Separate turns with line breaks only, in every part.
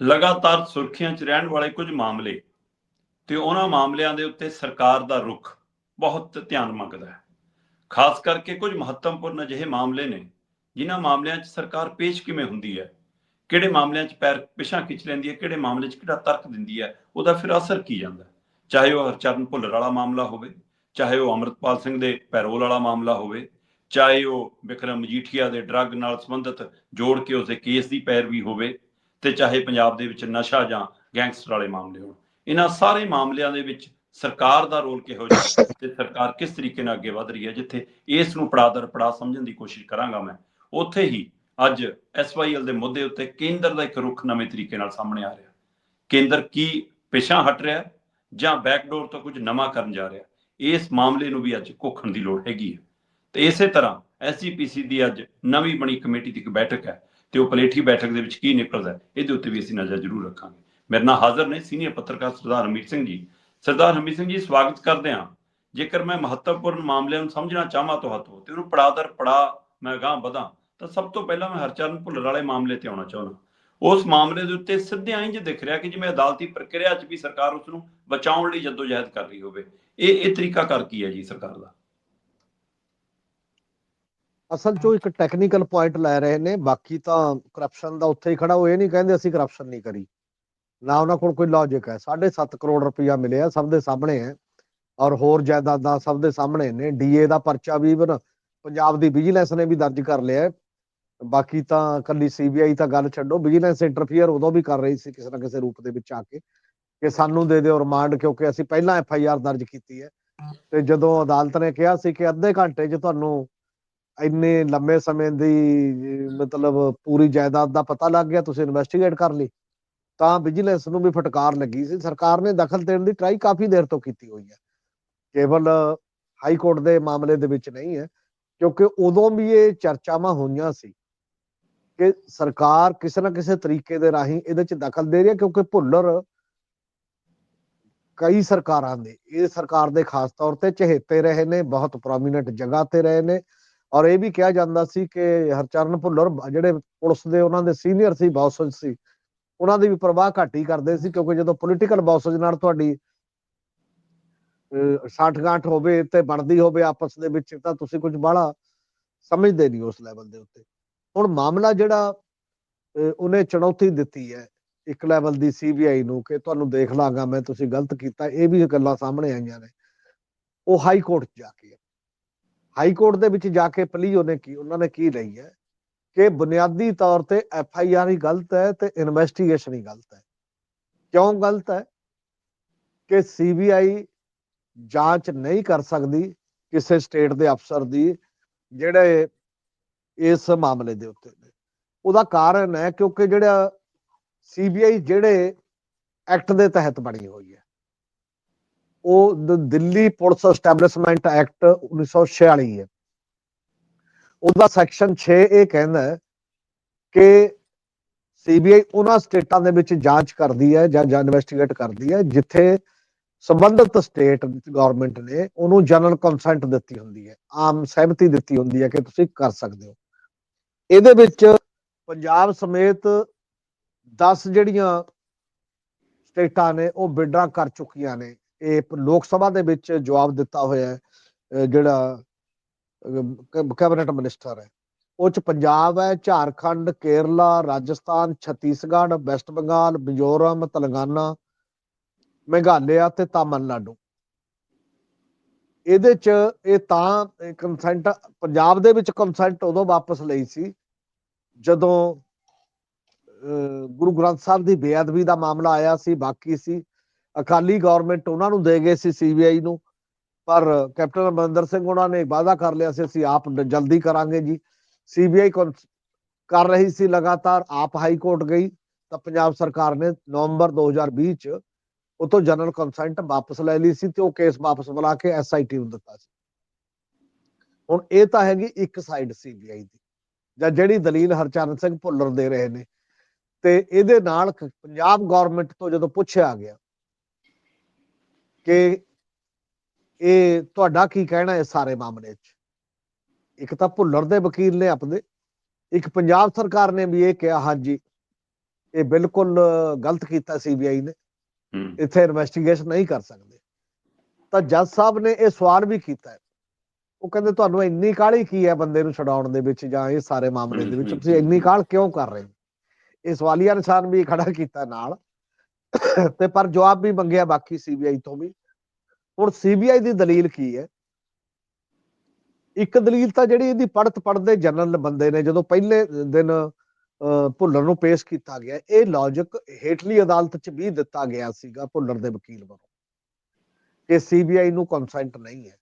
ਲਗਾਤਾਰ ਸੁਰਖੀਆਂ 'ਚ ਰਹਿਣ ਵਾਲੇ ਕੁਝ ਮਾਮਲੇ ਤੇ ਉਹਨਾਂ ਮਾਮਲਿਆਂ ਦੇ ਉੱਤੇ ਸਰਕਾਰ ਦਾ ਰੁਖ ਬਹੁਤ ਧਿਆਨ ਮੰਗਦਾ ਹੈ। ਖਾਸ ਕਰਕੇ ਕੁਝ ਮਹੱਤਵਪੂਰਨ ਅਜਿਹੇ ਮਾਮਲੇ ਨੇ ਜਿਨ੍ਹਾਂ ਮਾਮਲਿਆਂ 'ਚ ਸਰਕਾਰ ਪੇਸ਼ ਕਿਵੇਂ ਹੁੰਦੀ ਹੈ, ਕਿਹੜੇ ਮਾਮਲਿਆਂ 'ਚ ਪੈਰ ਪਿਛਾਂ ਖਿੱਚ ਲੈਂਦੀ ਹੈ, ਕਿਹੜੇ ਮਾਮਲੇ 'ਚ ਕਿਹੜਾ ਤਰਕ ਦਿੰਦੀ ਹੈ, ਉਹਦਾ ਫਿਰ ਅਸਰ ਕੀ ਜਾਂਦਾ ਚਾਹੇ ਉਹ ਹਰਚਰਨ ਭੁੱਲਰ ਵਾਲਾ ਮਾਮਲਾ ਹੋਵੇ, ਚਾਹੇ ਉਹ ਅਮਰਤਪਾਲ ਸਿੰਘ ਦੇ ਪੈਰੋਲ ਵਾਲਾ ਮਾਮਲਾ ਹੋਵੇ, ਚਾਹੇ ਉਹ ਵਿਕਰਮ ਮਜੀਠੀਆ ਦੇ ਡਰੱਗ ਨਾਲ ਸੰਬੰਧਿਤ ਜੋੜ ਕੇ ਉਸਦੇ ਕੇਸ ਦੀ ਪੈਰਵੀ ਹੋਵੇ ਤੇ ਚਾਹੇ ਪੰਜਾਬ ਦੇ ਵਿੱਚ ਨਸ਼ਾ ਜਾਂ ਗੈਂਗਸਟਰ ਵਾਲੇ ਮਾਮਲੇ ਹੋਣ। ਇਹਨਾਂ ਸਾਰੇ ਮਾਮਲਿਆਂ ਦੇ ਵਿੱਚ ਸਰਕਾਰ ਦਾ ਰੋਲ ਕਿਹੋ ਜਿਹਾ ਤੇ ਸਰਕਾਰ ਕਿਸ ਤਰੀਕੇ ਨਾਲ ਅੱਗੇ ਵਧ ਰਹੀ ਹੈ, ਜਿੱਥੇ ਇਸ ਨੂੰ ਪੜਾਦਰ ਪੜਾਅ ਸਮਝਣ ਦੀ ਕੋਸ਼ਿਸ਼ ਕਰਾਂਗਾ ਮੈਂ, ਉੱਥੇ ਹੀ ਅੱਜ ਐਸਵਾਈਐਲ ਦੇ ਮੁੱਦੇ ਉੱਤੇ ਕੇਂਦਰ ਦਾ ਇੱਕ ਰੁਖ ਨਵੇਂ ਤਰੀਕੇ ਨਾਲ ਸਾਹਮਣੇ ਆ ਰਿਹਾ। ਕੇਂਦਰ ਕੀ ਪਿਛਾਂ ਹਟ ਰਿਹਾ ਜਾਂ ਬੈਕਡੋਰ ਤੋਂ ਕੁਝ ਨਵਾਂ ਕਰਨ ਜਾ ਰਿਹਾ ਇਸ ਮਾਮਲੇ ਨੂੰ ਵੀ ਅੱਜ ਕੋਖਣ ਦੀ ਲੋੜ ਹੈਗੀ ਹੈ। ਤੇ ਇਸੇ ਤਰ੍ਹਾਂ ਐਸਜੀਪੀਸੀ ਦੀ ਅੱਜ ਨਵੀਂ ਬਣੀ ਕਮੇਟੀ ਦੀ ਇੱਕ ਬੈਠਕ ਹੈ ਤੇ ਉਹ ਪਲੇਠੀ ਬੈਠਕ ਦੇ ਵਿੱਚ ਕੀ ਨਿਕਲਦਾ ਇਹਦੇ ਉੱਤੇ ਵੀ ਅਸੀਂ ਨਜ਼ਰ ਜ਼ਰੂਰ ਰੱਖਾਂਗੇ। ਮੇਰੇ ਨਾਲ ਹਾਜ਼ਰ ਨੇ ਸੀਨੀਅਰ ਪੱਤਰਕਾਰ ਸਰਦਾਰ ਹਮੀਤ ਸਿੰਘ ਜੀ। ਸਰਦਾਰ ਹਮੀਤ ਸਿੰਘ ਜੀ, ਸਵਾਗਤ ਕਰਦੇ ਹਾਂ। ਜੇਕਰ ਮੈਂ ਮਹੱਤਵਪੂਰਨ ਮਾਮਲਿਆਂ ਨੂੰ ਸਮਝਣਾ ਚਾਹਾਂ ਤੁਹਾਤੋਂ ਤੇ ਉਹਨੂੰ ਪੜਾਦਰ ਪੜਾ ਮੈਂ ਗਾਂ ਵਧਾਂ, ਤਾਂ ਸਭ ਤੋਂ ਪਹਿਲਾਂ ਮੈਂ ਹਰਚਰਨ ਭੁੱਲਰ ਵਾਲੇ ਮਾਮਲੇ ਤੇ ਆਉਣਾ ਚਾਹੁੰਦਾ ਉਸ ਮਾਮਲੇ ਦੇ ਉੱਤੇ ਸਿੱਧਿਆਂ ਇੰਜ ਦਿਖ ਰਿਹਾ ਕਿ ਜਿਵੇਂ ਅਦਾਲਤੀ ਪ੍ਰਕਿਰਿਆ 'ਚ ਵੀ ਸਰਕਾਰ ਉਸ ਨੂੰ ਬਚਾਉਣ ਲਈ ਜਦੋਜਹਿਦ ਕਰ ਰਹੀ ਹੋਵੇ, ਇਹ ਇਹ ਤਰੀਕਾ ਕਰ ਕੀ ਹੈ ਜੀ ਸਰਕਾਰ ਦਾ?
ਅਸਲ 'ਚੋਂ ਇੱਕ ਟੈਕਨੀਕਲ ਪੁਆਇੰਟ ਲੈ ਰਹੇ ਨੇ, ਬਾਕੀ ਤਾਂ ਕਰਪਸ਼ਨ ਦਾ ਉੱਥੇ ਹੀ ਖੜਾ, ਉਹ ਇਹ ਨਹੀਂ ਕਹਿੰਦੇ ਅਸੀਂ ਕਰਪਸ਼ਨ ਨਹੀਂ ਕਰੀ। ਨਾ ਉਹਨਾਂ ਕੋਲ ਕੋਈ ਲੌਜੀਕ ਹੈ। 7.5 ਕਰੋੜ ਰੁਪਇਆ ਮਿਲਿਆ, ਸਭ ਦੇ ਸਾਹਮਣੇ ਹੈ। ਔਰ ਹੋਰ ਜਾਇਦਾਦਾਂ ਸਭ ਦੇ ਸਾਹਮਣੇ ਨੇ। ਡੀਏ ਦਾ ਪਰਚਾ ਵੀ even ਪੰਜਾਬ ਦੀ ਵਿਜੀਲੈਂਸ ਨੇ ਵੀ ਦਰਜ ਕਰ ਲਿਆ ਬਾਕੀ ਤਾਂ ਕੱਲੀ ਸੀਬੀਆਈ ਤਾਂ ਗੱਲ ਛੱਡੋ ਵਿਜੀਲੈਂਸ ਇੰਟਰਫੀਅਰ ਉਦੋਂ ਵੀ ਕਰ ਰਹੀ ਸੀ ਕਿਸੇ ਨਾ ਕਿਸੇ ਰੂਪ ਦੇ ਵਿੱਚ ਆ ਕੇ ਕਿ ਸਾਨੂੰ ਦੇ ਦਿਓ ਰਿਮਾਂਡ, ਕਿਉਂਕਿ ਅਸੀਂ ਪਹਿਲਾਂ ਐਫ ਆਈ ਆਰ ਦਰਜ ਕੀਤੀ ਹੈ। ਤੇ ਜਦੋਂ ਅਦਾਲਤ ਨੇ ਕਿਹਾ ਸੀ ਕਿ ਅੱਧੇ ਘੰਟੇ 'ਚ ਤੁਹਾਨੂੰ ਇੰਨੇ ਲੰਮੇ ਸਮੇਂ ਦੀ, ਮਤਲਬ ਪੂਰੀ ਜਾਇਦਾਦ ਦਾ ਪਤਾ ਲੱਗ ਗਿਆ, ਤੁਸੀਂ ਇਨਵੈਸਟੀਗੇਟ ਕਰ ਲਈ। ਤਾਂ ਵਿਜੀਲੈਂਸ ਨੂੰ ਵੀ ਫਟਕਾਰ ਲੱਗੀ ਸੀ। ਸਰਕਾਰ ਨੇ ਦਖਲ ਦੇਣ ਦੀ ਟਰਾਈ ਕਾਫੀ ਦੇਰ ਤੋਂ ਕੀਤੀ ਹੋਈ ਹੈ। ਕੇਵਲ ਹਾਈ ਕੋਰਟ ਦੇ ਮਾਮਲੇ ਦੇ ਵਿੱਚ ਨਹੀਂ ਹੈ, ਕਿਉਂਕਿ ਉਦੋਂ ਵੀ ਇਹ ਚਰਚਾਵਾਂ ਹੋਈਆਂ ਸੀ ਕਿ ਸਰਕਾਰ ਕਿਸੇ ਨਾ ਕਿਸੇ ਤਰੀਕੇ ਦੇ ਰਾਹੀਂ ਇਹਦੇ 'ਚ ਦਖਲ ਦੇ ਰਹੀ ਹੈ, ਕਿਉਂਕਿ ਭੁੱਲਰ ਕਈ ਸਰਕਾਰਾਂ ਦੇ, ਇਹ ਸਰਕਾਰ ਦੇ ਖਾਸ ਤੌਰ ਤੇ ਚਹੇਤੇ ਰਹੇ ਨੇ, ਬਹੁਤ ਪ੍ਰੋਮਿਨੈਂਟ ਜਗ੍ਹਾ ਤੇ ਰਹੇ ਨੇ। ਔਰ ਇਹ ਵੀ ਕਿਹਾ ਜਾਂਦਾ ਸੀ ਕਿ ਹਰਚਰਨ ਭੁੱਲਰ ਜਿਹੜੇ ਪੁਲਿਸ ਦੇ ਉਹਨਾਂ ਦੇ ਸੀਨੀਅਰ ਸੀ, ਬੌਸਜ ਸੀ, ਉਹਨਾਂ ਦੀ ਵੀ ਪਰਵਾਹ ਘੱਟ ਹੀ ਕਰਦੇ ਸੀ ਕਿਉਂਕਿ ਜਦੋਂ ਪੋਲੀਟੀਕਲ ਬੌਸਜ ਨਾਲ ਤੁਹਾਡੀ ਸਾਠਗਾਂਠ ਹੋਵੇ ਤੇ ਬਣਦੀ ਹੋਵੇ ਆਪਸ ਦੇ ਵਿੱਚ ਤਾਂ ਤੁਸੀਂ ਕੁਝ ਬਾਹਲਾ ਸਮਝਦੇ ਨਹੀਂ ਉਸ ਲੈਵਲ ਦੇ ਉੱਤੇ। ਹੁਣ ਮਾਮਲਾ ਜਿਹੜਾ ਉਹਨੇ ਚੁਣੌਤੀ ਦਿੱਤੀ ਹੈ ਇੱਕ ਲੈਵਲ ਦੀ ਸੀਬੀਆਈ ਨੂੰ ਕਿ ਤੁਹਾਨੂੰ ਦੇਖ ਲਾਂਗਾ ਮੈਂ, ਤੁਸੀਂ ਗਲਤ ਕੀਤਾ, ਇਹ ਵੀ ਗੱਲਾਂ ਸਾਹਮਣੇ ਆਈਆਂ ਨੇ। ਉਹ ਹਾਈ ਕੋਰਟ ਜਾ ਕੇ ਹਾਈ ਕੋਰਟ ਦੇ ਵਿੱਚ ਜਾ ਕੇ ਪਲੀ ਉਹਨੇ ਕੀ, ਉਹਨਾਂ ਨੇ ਕੀ ਲਈ ਹੈ ਕਿ ਬੁਨਿਆਦੀ ਤੌਰ ਤੇ ਐਫ ਆਈ ਆਰ ਹੀ ਗਲਤ ਹੈ ਤੇ ਇਨਵੈਸਟੀਗੇਸ਼ਨ ਹੀ ਗਲਤ ਹੈ। ਕਿਉਂ ਗਲਤ ਹੈ? ਕਿ ਸੀਬੀਆਈ ਜਾਂਚ ਨਹੀਂ ਕਰ ਸਕਦੀ ਕਿਸੇ ਸਟੇਟ ਦੇ ਅਫਸਰ ਦੀ ਜਿਹੜੇ ਇਸ ਮਾਮਲੇ ਦੇ ਉੱਤੇ ਨੇ। ਉਹਦਾ ਕਾਰਨ ਹੈ ਕਿਉਂਕਿ ਜਿਹੜਾ ਸੀਬੀਆਈ ਜਿਹੜੇ ਐਕਟ ਦੇ ਤਹਿਤ ਬਣੀ ਹੋਈ ਹੈ। ਉਹ ਦਿੱਲੀ ਪੁਲਿਸ ਐਸਟੈਬਲਿਸ਼ਮੈਂਟ ਐਕਟ 1946 ਹੈ। ਉਹਦਾ ਸੈਕਸ਼ਨ 6 ਇਹ ਕਹਿੰਦਾ ਹੈ ਕਿ ਸੀਬੀਆਈ ਉਹਨਾਂ ਸਟੇਟਾਂ ਦੇ ਵਿੱਚ ਜਾਂਚ ਕਰਦੀ ਹੈ ਜਾਂ ਜਾਂ ਇਨਵੈਸਟੀਗੇਟ ਕਰਦੀ ਹੈ, ਜਿੱਥੇ ਸੰਬੰਧਿਤ ਸਟੇਟ ਗਵਰਨਮੈਂਟ ਨੇ ਉਹਨੂੰ ਜਨਰਲ ਕੰਸੈਂਟ ਦਿੱਤੀ ਹੁੰਦੀ ਹੈ, ਆਮ ਸਹਿਮਤੀ ਦਿੱਤੀ ਹੁੰਦੀ ਹੈ ਕਿ ਤੁਸੀਂ ਕਰ ਸਕਦੇ ਹੋ। ਇਹਦੇ ਵਿੱਚ ਪੰਜਾਬ ਸਮੇਤ 10 ਜਿਹੜੀਆਂ ਸਟੇਟਾਂ ਨੇ ਉਹ ਬਿਡਾਂ ਕਰ ਚੁੱਕੀਆਂ ਨੇ। ਇਹ ਲੋਕ ਸਭਾ ਦੇ ਵਿੱਚ ਜਵਾਬ ਦਿੱਤਾ ਹੋਇਆ ਹੈ ਜਿਹੜਾ ਕੈਬਨਿਟ ਮਿਨਿਸਟਰ ਹੈ। ਉਹ ਚ ਪੰਜਾਬ ਹੈ ਝਾਰਖੰਡ ਕੇਰਲਾ ਰਾਜਸਥਾਨ ਛੱਤੀਸਗੜ੍ਹ ਵੈਸਟ ਬੰਗਾਲ ਮਿਜ਼ੋਰਮ ਤੇਲੰਗਾਨਾ ਮੇਘਾਲਿਆ ਤੇ ਤਾਮਿਲਨਾਡੂ। ਇਹਦੇ ਚ ਇਹ ਤਾਂ ਕੰਸੈਂਟ ਪੰਜਾਬ ਦੇ ਵਿੱਚ ਕੰਸੈਂਟ ਉਦੋਂ ਵਾਪਸ ਲਈ ਸੀ ਜਦੋਂ ਅਹ, ਗੁਰੂ ਗ੍ਰੰਥ ਸਾਹਿਬ ਦੀ ਬੇਅਦਬੀ ਦਾ ਮਾਮਲਾ ਆਇਆ ਸੀ ਬਾਕੀ ਸੀ। ਅਕਾਲੀ ਗਵਰਨਮੈਂਟ ਉਹਨਾਂ ਨੂੰ ਦੇ ਗਏ ਸੀ ਸੀਬੀਆਈ ਨੂੰ, ਪਰ ਕੈਪਟਨ ਅਮਰਿੰਦਰ ਸਿੰਘ ਉਹਨਾਂ ਨੇ ਵਾਅਦਾ ਕਰ ਲਿਆ ਸੀ, ਅਸੀਂ ਆਪ ਜਲਦੀ ਕਰਾਂਗੇ ਜੀ। ਸੀਬੀਆਈ ਕਰ ਰਹੀ ਸੀ ਲਗਾਤਾਰ, ਆਪ ਹਾਈ ਕੋਰਟ ਗਈ, ਤਾਂ ਪੰਜਾਬ ਸਰਕਾਰ ਨੇ ਨਵੰਬਰ 2020 ਚ ਉਤੋਂ ਜਨਰਲ ਕੰਸੈਂਟ ਵਾਪਸ ਲੈ ਲਈ ਸੀ ਤੇ ਉਹ ਕੇਸ ਵਾਪਸ ਬੁਲਾ ਕੇ ਐਸਆਈਟੀ ਨੂੰ ਦਿੱਤਾ ਸੀ। ਹੁਣ ਇਹ ਤਾਂ ਹੈਗੀ ਇੱਕ ਸਾਈਡ ਸੀਬੀਆਈ ਦੀ, ਜਾਂ ਜਿਹੜੀ ਦਲੀਲ ਹਰਚਰਨ ਸਿੰਘ ਭੁੱਲਰ ਦੇ ਰਹੇ ਨੇ। ਤੇ ਇਹਦੇ ਨਾਲ ਪੰਜਾਬ ਗਵਰਨਮੈਂਟ ਤੋਂ ਜਦੋਂ ਪੁੱਛਿਆ ਗਿਆ ਕਿ ਇਹ ਤੁਹਾਡਾ ਕੀ ਕਹਿਣਾ ਇਸ ਸਾਰੇ ਮਾਮਲੇ 'ਚ? ਇੱਕ ਤਾਂ ਭੁੱਲਰ ਦੇ ਵਕੀਲ ਨੇ ਆਪਣੇ ਇੱਕ ਪੰਜਾਬ ਸਰਕਾਰ ਨੇ ਵੀ ਇਹ ਕਿਹਾ ਹਾਂਜੀ ਇਹ ਬਿਲਕੁਲ ਗਲਤ ਕੀਤਾ ਸੀਬੀਆਈ ਨੇ।
ਹੂੰ।
ਇੱਥੇ ਇਨਵੈਸਟੀਗੇਸ਼ਨ ਨਹੀਂ ਕਰ ਸਕਦੇ। ਤਾਂ ਜੱਜ ਸਾਹਿਬ ਨੇ ਇਹ ਸਵਾਲ ਵੀ ਕੀਤਾ ਹੈ। ਉਹ ਕਹਿੰਦੇ ਤੁਹਾਨੂੰ ਇੰਨੀ ਕਾਹਲੀ ਕੀ ਹੈ ਬੰਦੇ ਨੂੰ ਛਡਾਉਣ ਦੇ ਵਿੱਚ ਜਾਂ ਇਹ ਸਾਰੇ ਮਾਮਲੇ ਦੇ ਵਿੱਚ? ਤੁਸੀਂ ਇੰਨੀ ਕਾਹਲ ਕਿਉਂ ਕਰ ਰਹੇ ਹੋ? ਇਹ ਸਵਾਲੀਆ ਨਿਸ਼ਾਨ ਵੀ ਖੜਾ ਕੀਤਾ ਨਾਲ। ਤੇ ਪਰ ਜਵਾਬ ਵੀ ਮੰਗਿਆ ਬਾਕੀ ਸੀਬੀਆਈ ਤੋਂ ਵੀ। ਹੁਣ ਸੀਬੀਆਈ ਦੀ ਦਲੀਲ ਕੀ ਹੈ? ਇੱਕ ਦਲੀਲ ਤਾਂ ਜਿਹੜੀ ਇਹਦੀ ਪੜਤ ਪੜਦੇ ਜਨਰਲ ਬੰਦੇ ਨੇ, ਜਦੋਂ ਪਹਿਲੇ ਦਿਨ ਭੁੱਲਰ ਨੂੰ ਪੇਸ਼ ਕੀਤਾ ਗਿਆ, ਇਹ ਲੌਜੀਕ ਹੇਠਲੀ ਅਦਾਲਤ 'ਚ ਵੀ ਦਿੱਤਾ ਗਿਆ ਸੀਗਾ ਭੁੱਲਰ ਦੇ ਵਕੀਲ ਵੱਲੋਂ। ਕਿ ਸੀਬੀਆਈ ਨੂੰ ਕੰਸੈਂਟ ਨਹੀਂ ਹੈ।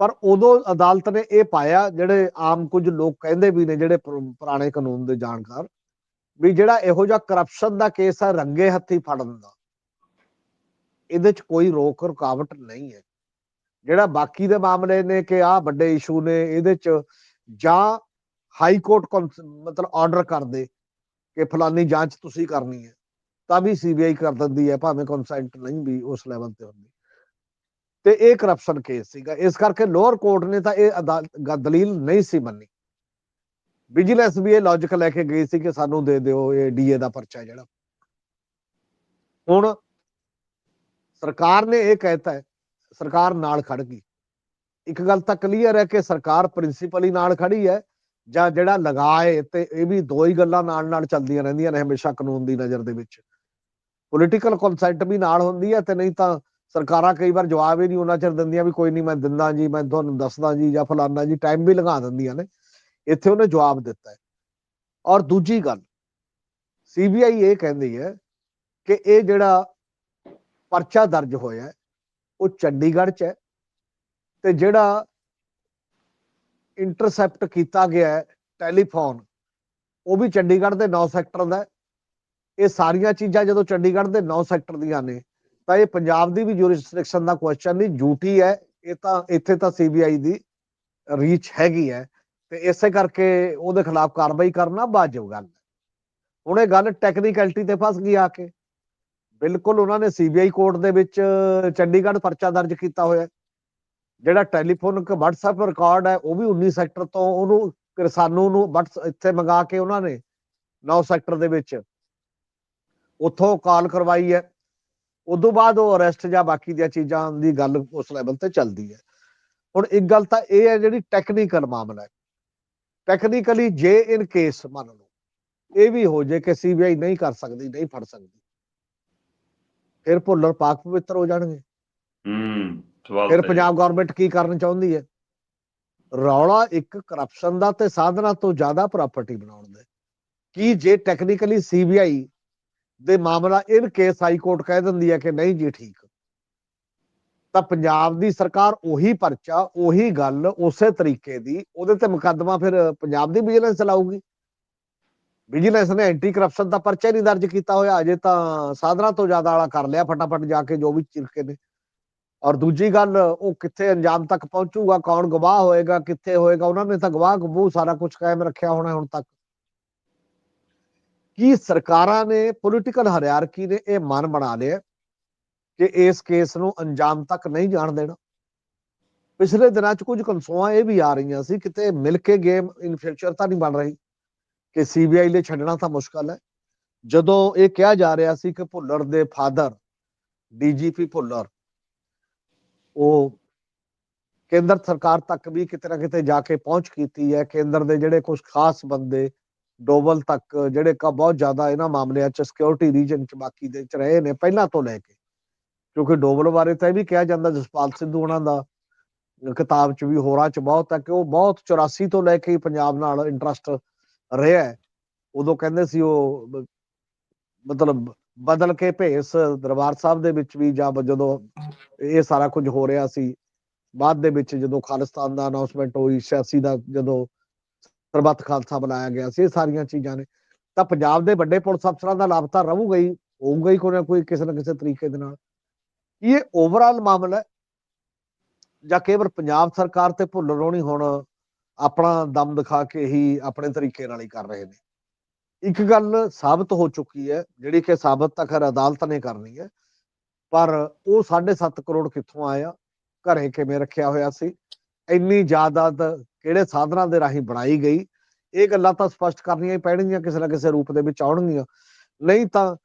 ਪਰ ਉਦੋਂ ਅਦਾਲਤ ਨੇ ਇਹ ਪਾਇਆ, ਜਿਹੜੇ ਆਮ ਕੁਝ ਲੋਕ ਕਹਿੰਦੇ ਵੀ ਨੇ, ਜਿਹੜੇ ਪੁਰਾਣੇ ਕਾਨੂੰਨ ਦੇ ਜਾਣਕਾਰ ਵੀ ਜਿਹੜਾ ਇਹੋ ਜਿਹਾ ਕਰਪਸ਼ਨ ਦਾ ਕੇਸ ਹੈ ਰੰਗੇ ਹੱਥੀ ਫੜਨ ਦਾ। ਇਹਦੇ 'ਚ ਕੋਈ ਰੋਕ ਰੁਕਾਵਟ ਨਹੀਂ ਹੈ। ਜਿਹੜਾ ਬਾਕੀ ਦੇ ਮਾਮਲੇ ਨੇ ਕਿ ਆਹ ਵੱਡੇ ਇਸ਼ੂ ਨੇ, ਇਹਦੇ 'ਚ ਜਾਂ ਹਾਈ ਕੋਰਟ ਕੌਂਸ- ਮਤਲਬ ਆਰਡਰ ਕਰ ਦੇ ਕਿ ਫਲਾਨੀ ਜਾਂਚ ਤੁਸੀਂ ਕਰਨੀ ਹੈ, ਤਾਂ ਵੀ ਸੀਬੀਆਈ ਕਰ ਦਿੰਦੀ ਹੈ, ਭਾਵੇਂ ਕੰਸੈਂਟ ਨਹੀਂ ਵੀ ਉਸ ਲੈਵਲ ਤੇ ਹੁੰਦੀ। ਤੇ ਇਹ ਕਰਪਸ਼ਨ ਕੇਸ ਸੀਗਾ। ਇਸ ਕਰਕੇ ਲੋਅਰ ਕੋਰਟ ਨੇ ਤਾਂ ਇਹ ਅਦਾਲਤ ਦਲੀਲ ਨਹੀਂ ਸੀ ਮੰਨੀ। ਵਿਜੀਲੈਂਸ ਵੀ ਇਹ ਲੌਜੀਕ ਲੈ ਕੇ ਗਈ ਸੀ ਕਿ ਸਾਨੂੰ ਦੇ ਦਿਓ ਇਹ ਡੀਏ ਦਾ ਪਰਚਾ ਜਿਹੜਾ। ਹੁਣ ਸਰਕਾਰ ਨੇ ਇਹ ਕਹਿਤਾ ਹੈ, ਸਰਕਾਰ ਨਾਲ ਖੜ ਗਈ। ਇੱਕ ਗੱਲ ਤਾਂ ਕਲੀਅਰ ਹੈ ਕਿ ਸਰਕਾਰ ਪ੍ਰਿੰਸੀਪਲੀ ਨਾਲ ਖੜੀ ਹੈ, ਜਾਂ ਜਿਹੜਾ ਲਗਾਏ ਤੇ ਇਹ ਵੀ ਦੋ ਹੀ ਗੱਲਾਂ ਨਾਲ ਨਾਲ ਚੱਲਦੀਆਂ ਰਹਿੰਦੀਆਂ ਨੇ ਹਮੇਸ਼ਾ ਕਾਨੂੰਨ ਦੀ ਨਜ਼ਰ ਦੇ ਵਿੱਚ। ਪੋਲੀਟੀਕਲ ਕਨਸੈਂਟ ਵੀ ਨਾਲ ਹੁੰਦੀ ਹੈ ਤੇ ਨਹੀਂ ਤਾਂ ਸਰਕਾਰਾਂ ਕਈ ਵਾਰ ਜਵਾਬ ਹੀ ਨਹੀਂ ਉਹਨਾਂ ਚਿਰ ਦਿੰਦੀਆਂ ਵੀ ਕੋਈ ਨਹੀਂ, ਮੈਂ ਦਿੰਦਾ ਜੀ, ਮੈਂ ਤੁਹਾਨੂੰ ਦੱਸਦਾ ਜੀ ਜਾਂ ਫਲਾਨਾ ਜੀ ਟਾਈਮ ਵੀ ਲਗਾ ਦਿੰਦੀਆਂ ਨੇ। ਇੱਥੇ ਉਹਨੇ ਜਵਾਬ ਦਿੱਤਾ ਹੈ। ਔਰ ਦੂਜੀ ਗੱਲ ਸੀਬੀਆਈ ਇਹ ਕਹਿੰਦੀ ਹੈ ਕਿ ਇਹ ਜਿਹੜਾ ਪਰਚਾ ਦਰਜ ਹੋਇਆ ਉਹ ਚੰਡੀਗੜ੍ਹ 'ਚ ਹੈ ਤੇ ਜਿਹੜਾ ਇੰਟਰਸੈਪਟ ਕੀਤਾ ਗਿਆ ਹੈ ਟੈਲੀਫੋਨ ਉਹ ਵੀ ਚੰਡੀਗੜ੍ਹ ਦੇ 9 ਸੈਕਟਰ ਦਾ ਇਹ ਸਾਰੀਆਂ ਚੀਜ਼ਾਂ ਜਦੋਂ ਚੰਡੀਗੜ੍ਹ ਦੇ 9 ਸੈਕਟਰ ਦੀਆਂ ਨੇ, ਤਾਂ ਇਹ ਪੰਜਾਬ ਦੀ ਵੀ ਜੁਰਿਸਡਿਕਸ਼ਨ ਦਾ ਕੁਐਸਚਨ ਨਹੀਂ ਡਿਊਟੀ ਹੈ, ਇਹ ਤਾਂ ਇੱਥੇ ਤਾਂ ਸੀਬੀਆਈ ਦੀ ਰੀਚ ਹੈਗੀ ਹੈ। ਤੇ ਇਸੇ ਕਰਕੇ ਉਹਦੇ ਖਿਲਾਫ ਕਾਰਵਾਈ ਕਰਨਾ ਵਾਜਬ ਗੱਲ ਹੈ। ਹੁਣ ਇਹ ਗੱਲ ਟੈਕਨੀਕੈਲਿਟੀ ਤੇ ਫਸ ਗਈ ਆ ਕੇ। ਬਿਲਕੁਲ ਉਹਨਾਂ ਨੇ ਸੀਬੀਆਈ ਕੋਰਟ ਦੇ ਵਿੱਚ ਚੰਡੀਗੜ੍ਹ ਪਰਚਾ ਦਰਜ ਕੀਤਾ ਹੋਇਆ ਜਿਹੜਾ ਟੈਲੀਫੋਨਿਕ WhatsApp ਰਿਕਾਰਡ ਹੈ, ਉਹ ਵੀ 19 ਸੈਕਟਰ ਤੋਂ ਉਹਨੂੰ, ਕਿਸਾਨੂ ਨੂੰ WhatsApp ਇੱਥੇ ਮੰਗਾ ਕੇ ਉਹਨਾਂ ਨੇ 9 ਸੈਕਟਰ ਦੇ ਵਿੱਚ। ਉੱਥੋਂ ਕਾਲ ਕਰਵਾਈ ਹੈ। ਉਦੋਂ ਬਾਅਦ ਉਹ ਅਰੈਸਟ ਜਾਂ ਬਾਕੀ ਦੀਆਂ ਚੀਜ਼ਾਂ ਦੀ ਗੱਲ ਉਸ ਲੈਵਲ ਤੇ ਚੱਲਦੀ ਹੈ। ਹੁਣ ਇੱਕ ਗੱਲ ਤਾਂ ਇਹ ਹੈ ਜਿਹੜੀ ਟੈਕਨੀਕਲ ਮਾਮਲਾ ਹੈ। ਟੈਕਨੀਕਲੀ ਜੇ ਇਨ ਕੇਸ ਮੰਨ ਲਓ ਇਹ ਵੀ ਹੋ ਜੇ ਕਿ ਸੀਬੀਆਈ ਨਹੀਂ ਕਰ ਸਕਦੀ ਨਹੀਂ ਫੜ ਸਕਦੀ ਫਿਰ ਭੁੱਲਰ ਪਾਕ ਪਵਿੱਤਰ ਹੋ ਜਾਣਗੇ
ਹੂੰ ਸਵਾਲ
ਫਿਰ। ਪੰਜਾਬ ਗਵਰਨਮੈਂਟ ਕੀ ਕਰਨ ਚਾਹੁੰਦੀ ਹੈ ਰੌਲਾ ਇੱਕ ਕਰਪਸ਼ਨ ਦਾ ਤੇ ਸਾਧਨਾ ਤੋਂ ਜ਼ਿਆਦਾ ਪ੍ਰਾਪਰਟੀ ਬਣਾਉਣ ਦਾ। ਕੀ ਜੇ ਟੈਕਨੀਕਲੀ ਸੀਬੀਆਈ ਦੇ ਮਾਮਲਾ ਇਨ ਕੇਸ ਹਾਈ ਕੋਰਟ ਕਹਿ ਦਿੰਦੀ ਹੈ ਕਿ ਨਹੀਂ ਜੀ ਠੀਕ ਤਾਂ ਪੰਜਾਬ ਦੀ ਸਰਕਾਰ ਉਹੀ ਪਰਚਾ, ਉਹੀ ਗੱਲ, ਉਸੇ ਤਰੀਕੇ ਦੀ, ਉਹਦੇ ਤੇ ਮੁਕੱਦਮਾ ਫਿਰ ਪੰਜਾਬ ਦੀ ਵਿਜੀਲੈਂਸ ਚਲਾਊਗੀ ਵਿਜੀਲੈਂਸ ਨੇ ਐਂਟੀ ਕਰਪਸ਼ਨ ਦਾ ਪਰਚਾ ਹੀ ਨਹੀਂ ਦਰਜ ਕੀਤਾ ਹੋਇਆ, ਅਜੇ ਤਾਂ ਸਾਧਨਾ ਤੋਂ ਜ਼ਿਆਦਾ ਵਾਲਾ ਕਰ ਲਿਆ ਫਟਾਫਟ ਜਾ ਕੇ ਜੋ ਵੀ ਚਿਰਕੇ ਨੇ। ਔਰ ਦੂਜੀ ਗੱਲ, ਉਹ ਕਿੱਥੇ ਅੰਜਾਮ ਤੱਕ ਪਹੁੰਚੂਗਾ, ਕੌਣ ਗਵਾਹ ਹੋਏਗਾ, ਕਿੱਥੇ ਹੋਏਗਾ, ਉਹਨਾਂ ਨੇ ਤਾਂ ਗਵਾਹ ਗਬੂ ਸਾਰਾ ਕੁਝ ਕਾਇਮ ਰੱਖਿਆ ਹੋਣਾ ਹੁਣ ਤੱਕ। ਕੀ ਸਰਕਾਰਾਂ ਨੇ ਪੋਲੀਟੀਕਲ ਹਰਿਆਰਕੀ ਨੇ ਇਹ ਮਨ ਬਣਾ ਲਿਆ? ਕਿ ਇਸ ਕੇਸ ਨੂੰ ਅੰਜਾਮ ਤੱਕ ਨਹੀਂ ਜਾਣ ਦੇਣਾ। ਪਿਛਲੇ ਦਿਨਾਂ 'ਚ ਕੁਝ ਕਨਸੋਆਂ ਇਹ ਵੀ ਆ ਰਹੀਆਂ ਸੀ, ਕਿਤੇ ਮਿਲ ਕੇ ਗੇਮ ਇਨ ਫਿਊਚਰ ਤਾਂ ਨਹੀਂ ਬਣ ਰਹੀ, ਕਿ ਸੀਬੀਆਈ ਲਈ ਛੱਡਣਾ ਤਾਂ ਮੁਸ਼ਕਲ ਹੈ। ਜਦੋਂ ਇਹ ਕਿਹਾ ਜਾ ਰਿਹਾ ਸੀ ਕਿ ਭੁੱਲਰ ਦੇ ਫਾਦਰ ਡੀਜੀਪੀ ਭੁੱਲਰ, ਉਹ ਕੇਂਦਰ ਸਰਕਾਰ ਤੱਕ ਵੀ ਕਿਤੇ ਨਾ ਕਿਤੇ ਜਾ ਕੇ ਪਹੁੰਚ ਕੀਤੀ ਹੈ। ਕੇਂਦਰ ਦੇ ਜਿਹੜੇ ਕੁਝ ਖਾਸ ਬੰਦੇ, ਡੋਬਲ ਤੱਕ, ਜਿਹੜੇ ਕਾ ਬਹੁਤ ਜ਼ਿਆਦਾ ਇਹਨਾਂ ਮਾਮਲਿਆਂ 'ਚ ਸਿਕਿਉਰਿਟੀ ਰੀਜਨ 'ਚ ਬਾਕੀ ਦੇ 'ਚ ਰਹੇ ਨੇ, ਪਹਿਲਾਂ ਤੋਂ ਲੈ ਕੇ। ਕਿਉਂਕਿ ਡੋਬਲ ਬਾਰੇ ਤਾਂ ਇਹ ਵੀ ਕਿਹਾ ਜਾਂਦਾ ਜਸਪਾਲ ਸਿੱਧੂ ਉਹਨਾਂ ਦਾ, ਕਿਤਾਬ 'ਚ ਵੀ ਹੋਰਾਂ 'ਚ ਬਹੁਤ ਹੈ ਕਿ ਉਹ ਬਹੁਤ 84 ਤੋਂ ਲੈ ਕੇ ਪੰਜਾਬ ਨਾਲ ਇੰਟਰਸਟ ਰਿਹਾ ਹੈ। ਉਦੋਂ ਕਹਿੰਦੇ ਸੀ ਉਹ, ਮਤਲਬ ਬਦਲ ਕੇ ਭੇਸ ਦਰਬਾਰ ਸਾਹਿਬ ਦੇ ਵਿੱਚ ਵੀ ਜਾਂ ਜਦੋਂ ਇਹ ਸਾਰਾ ਕੁਝ ਹੋ ਰਿਹਾ ਸੀ, ਬਾਅਦ ਦੇ ਵਿੱਚ ਜਦੋਂ ਖਾਲਿਸਤਾਨ ਦਾ ਅਨਾਉਂਸਮੈਂਟ ਹੋਈ 86 ਦਾ ਜਦੋਂ ਸਰਬੱਤ ਖਾਲਸਾ ਬੁਲਾਇਆ ਗਿਆ ਸੀ, ਇਹ ਸਾਰੀਆਂ ਚੀਜ਼ਾਂ ਨੇ ਤਾਂ ਪੰਜਾਬ ਦੇ ਵੱਡੇ ਪੁਲਿਸ ਅਫਸਰਾਂ ਦਾ ਲਾਪਤਾ ਰਹੂਗਾ ਹੀ, ਹੋਊਗਾ ਹੀ ਕੋਈ ਨਾ ਕੋਈ, ਕਿਸੇ ਨਾ ਕਿਸੇ ਤਰੀਕੇ ਦੇ ਨਾਲ ਇਹ ਓਵਰਆਲ ਮਾਮਲਾ ਹੈ? ਜਾਂ ਕੇਵਲ ਪੰਜਾਬ ਸਰਕਾਰ ਤੇ ਭੁੱਲ ਰੋਣੀ ਹੁਣ ਆਪਣਾ ਦਮ ਦਿਖਾ ਕੇ ਹੀ ਆਪਣੇ ਤਰੀਕੇ ਨਾਲ ਹੀ ਕਰ ਰਹੇ ਨੇ। ਇੱਕ ਗੱਲ ਸਾਬਤ ਹੋ ਚੁੱਕੀ ਹੈ, ਜਿਹੜੀ ਕਿ ਸਾਬਤ ਤਾਂ ਖੈਰ ਅਦਾਲਤ ਨੇ ਕਰਨੀ ਹੈ, ਪਰ ਉਹ 7.5 ਕਰੋੜ ਕਿੱਥੋਂ ਆਇਆ, ਘਰੇ ਕਿਵੇਂ ਰੱਖਿਆ ਹੋਇਆ ਸੀ, ਇੰਨੀ ਜਾਇਦਾਦ ਕਿਹੜੇ ਸਾਧਨਾਂ ਦੇ ਰਾਹੀਂ ਬਣਾਈ ਗਈ, ਇਹ ਗੱਲਾਂ ਤਾਂ ਸਪਸ਼ਟ ਕਰਨੀਆਂ ਹੀ ਪੈਣਗੀਆਂ, ਕਿਸੇ ਨਾ ਕਿਸੇ ਰੂਪ ਦੇ ਵਿੱਚ ਆਉਣਗੀਆਂ। ਨਹੀਂ ਤਾਂ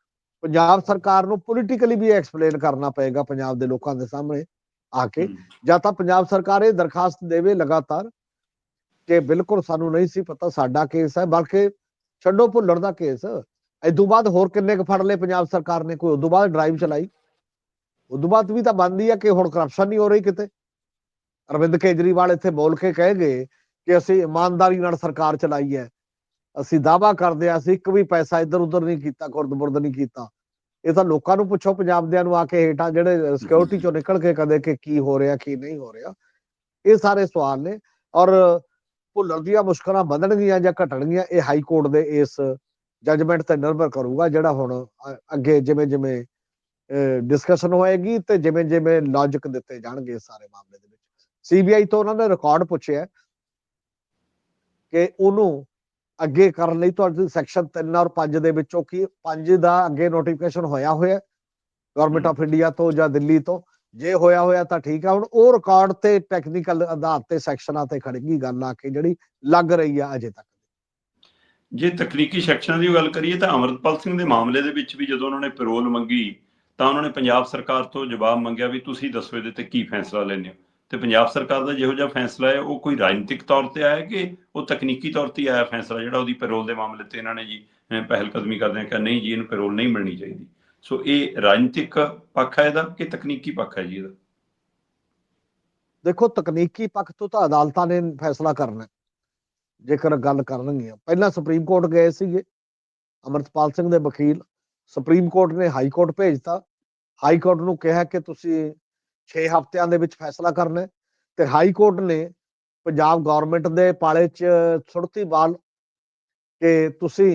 ਪੰਜਾਬ ਸਰਕਾਰ ਨੂੰ ਪੋਲੀਟੀਕਲੀ ਵੀ ਐਕਸਪਲੇਨ ਕਰਨਾ ਪਏਗਾ ਪੰਜਾਬ ਦੇ ਲੋਕਾਂ ਦੇ ਸਾਹਮਣੇ ਆ ਕੇ। ਜਾਂ ਤਾਂ ਪੰਜਾਬ ਸਰਕਾਰ ਇਹ ਦਰਖਾਸਤ ਦੇਵੇ ਲਗਾਤਾਰ ਕਿ ਬਿਲਕੁਲ ਸਾਨੂੰ ਨਹੀਂ ਸੀ ਪਤਾ ਸਾਡਾ ਕੇਸ ਹੈ ਬਲਕਿ ਛੱਡੋ ਭੁੱਲਣ ਦਾ ਕੇਸ ਇਦੋਂ ਬਾਅਦ ਹੋਰ ਕਿੰਨੇ ਕੁ ਫੜ ਲਏ ਪੰਜਾਬ ਸਰਕਾਰ ਨੇ ਕੋਈ ਉਦੋਂ ਬਾਅਦ ਡਰਾਈਵ ਚਲਾਈ। ਉਦੋਂ ਬਾਅਦ ਵੀ ਤਾਂ ਬੰਦੀ ਆ ਕਿ ਹੁਣ ਕਰਪਸ਼ਨ ਨਹੀਂ ਹੋ ਰਹੀ ਕਿਤੇ। ਅਰਵਿੰਦ ਕੇਜਰੀਵਾਲ ਇੱਥੇ ਬੋਲ ਕੇ ਕਹਿ ਗਏ ਕਿ ਅਸੀਂ ਇਮਾਨਦਾਰੀ ਨਾਲ ਸਰਕਾਰ ਚਲਾਈ ਹੈ। ਅਸੀਂ ਦਾਵਾ ਕਰਦੇ ਆ ਅਸੀਂ ਇੱਕ ਵੀ ਪੈਸਾ ਇੱਧਰ ਉੱਧਰ ਨਹੀਂ ਕੀਤਾ, ਖੁਰਦ-ਬੁਰਦ ਨਹੀਂ ਕੀਤਾ। ਇਹ ਤਾਂ ਲੋਕਾਂ ਨੂੰ ਪੁੱਛੋ, ਪੰਜਾਬ ਨੂੰ ਆ ਕੇ ਹੇਠਾਂ ਜਿਹੜੇ ਸਿਕਿਉਰਿਟੀ ਚੋਂ ਨਿਕਲ ਕੇ ਕਦੇ ਕਿ ਕੀ ਹੋ ਰਿਹਾ, ਕੀ ਨਹੀਂ ਹੋ ਰਿਹਾ, ਇਹ ਸਾਰੇ ਸਵਾਲ ਨੇ ਔਰ ਭੁੱਲਰ ਦੀਆਂ ਮੁਸ਼ਕਲਾਂ ਵਧਣਗੀਆਂ ਜਾਂ ਘਟਣਗੀਆਂ, ਇਹ ਹਾਈ ਕੋਰਟ ਦੇ ਇਸ ਜੱਜਮੈਂਟ ਤੇ ਨਿਰਭਰ ਕਰੂਗਾ, ਜਿਹੜਾ ਹੁਣ ਅੱਗੇ ਜਿਵੇਂ ਜਿਵੇਂ ਡਿਸਕਸ਼ਨ ਹੋਏਗੀ ਤੇ ਜਿਵੇਂ ਜਿਵੇਂ ਲੌਜੀਕ ਦਿੱਤੇ ਜਾਣਗੇ ਸਾਰੇ ਮਾਮਲੇ ਦੇ ਵਿੱਚ। ਸੀਬੀਆਈ ਤੋਂ ਉਹਨਾਂ ਨੇ ਰਿਕਾਰਡ ਪੁੱਛਿਆ ਕਿ ਉਹਨੂੰ ਅੱਗੇ ਕਰਨ ਲਈ ਤੁਹਾਡੇ ਸੈਕਸ਼ਨ 3 ਔਰ 5 ਦੇ ਵਿੱਚੋਂ ਕੀ 5 ਦਾ ਅੱਗੇ ਨੋਟੀਫਿਕੇਸ਼ਨ ਹੋਇਆ ਹੋਇਆ ਗਵਰਨਮੈਂਟ ਆਫ ਇੰਡੀਆ ਤੋਂ ਜਾਂ ਦਿੱਲੀ ਤੋਂ। ਜੇ ਹੋਇਆ ਹੋਇਆ ਤਾਂ ਠੀਕ ਆ ਹੁਣ ਉਹ ਰਿਕਾਰਡ ਤੇ ਟੈਕਨੀਕਲ ਆਧਾਰ ਤੇ ਸੈਕਸ਼ਨਾਂ ਤੇ ਖੜੇਗੀ ਗੱਲ ਆ ਕੇ ਜਿਹੜੀ ਲੱਗ ਰਹੀ ਆ ਅਜੇ ਤੱਕ।
ਜੇ ਤਕਨੀਕੀ ਸੈਕਸ਼ਨਾਂ ਦੀ ਗੱਲ ਕਰੀਏ ਤਾਂ ਅਮਰਤਪਾਲ ਸਿੰਘ ਦੇ ਮਾਮਲੇ ਦੇ ਵਿੱਚ ਵੀ ਜਦੋਂ ਉਹਨਾਂ ਨੇ ਪੈਰੋਲ ਮੰਗੀ ਤਾਂ ਉਹਨਾਂ ਨੇ ਪੰਜਾਬ ਸਰਕਾਰ ਤੋਂ ਜਵਾਬ ਮੰਗਿਆ ਵੀ ਤੁਸੀਂ ਦੱਸੋ ਇਹਦੇ ਤੇ ਕੀ ਫੈਸਲਾ ਲੈਂਦੇ ਹੋ। ਤੇ ਪੰਜਾਬ ਸਰਕਾਰ ਦਾ ਜਿਹੋ ਜਿਹਾ ਫੈਸਲਾ ਹੈ, ਉਹ ਕੋਈ ਰਾਜਨੀਤਿਕ ਤੌਰ ਤੇ ਆਇਆ ਕਿ ਉਹ ਤਕਨੀਕੀ ਤੌਰ ਤੇ ਆਇਆ ਫੈਸਲਾ ਜਿਹੜਾ ਉਹਦੀ ਪੈਰੋਲ ਦੇ ਮਾਮਲੇ ਤੇ ਇਹਨਾਂ ਨੇ ਜੀ ਪਹਿਲ ਕਦਮੀ ਕਰਦੇ ਆ ਕਿ ਨਹੀਂ ਜੀ, ਇਹਨੂੰ ਪੈਰੋਲ ਨਹੀਂ ਮਿਲਣੀ ਚਾਹੀਦੀ। ਸੋ ਇਹ ਰਾਜਨੀਤਿਕ ਪੱਖ ਹੈ ਇਹਦਾ ਕਿ ਤਕਨੀਕੀ ਪੱਖ ਹੈ ਜੀ ਇਹਦਾ?
ਦੇਖੋ, ਤਕਨੀਕੀ ਪੱਖ ਤੋਂ ਤਾਂ ਅਦਾਲਤਾਂ ਨੇ ਫੈਸਲਾ ਕਰਨਾ ਜੇਕਰ ਗੱਲ ਕਰਨਗੀਆਂ, ਪਹਿਲਾਂ ਸੁਪਰੀਮ ਕੋਰਟ ਗਏ ਸੀਗੇ, ਅਮਰਤਪਾਲ ਸਿੰਘ ਦੇ ਵਕੀਲ, ਸੁਪਰੀਮ ਕੋਰਟ ਨੇ ਹਾਈ ਕੋਰਟ ਭੇਜਤਾ। ਹਾਈ ਕੋਰਟ ਨੂੰ ਕਿਹਾ ਕਿ ਤੁਸੀਂ 6 ਹਫ਼ਤਿਆਂ ਦੇ ਵਿੱਚ ਫੈਸਲਾ ਕਰਨਾ ਤੇ ਹਾਈ ਕੋਰਟ ਨੇ ਪੰਜਾਬ ਗਵਰਨਮੈਂਟ ਦੇ ਪਾਲੇ 'ਚ ਸੁਰਤੀ ਬਾਲ ਕਿ ਤੁਸੀਂ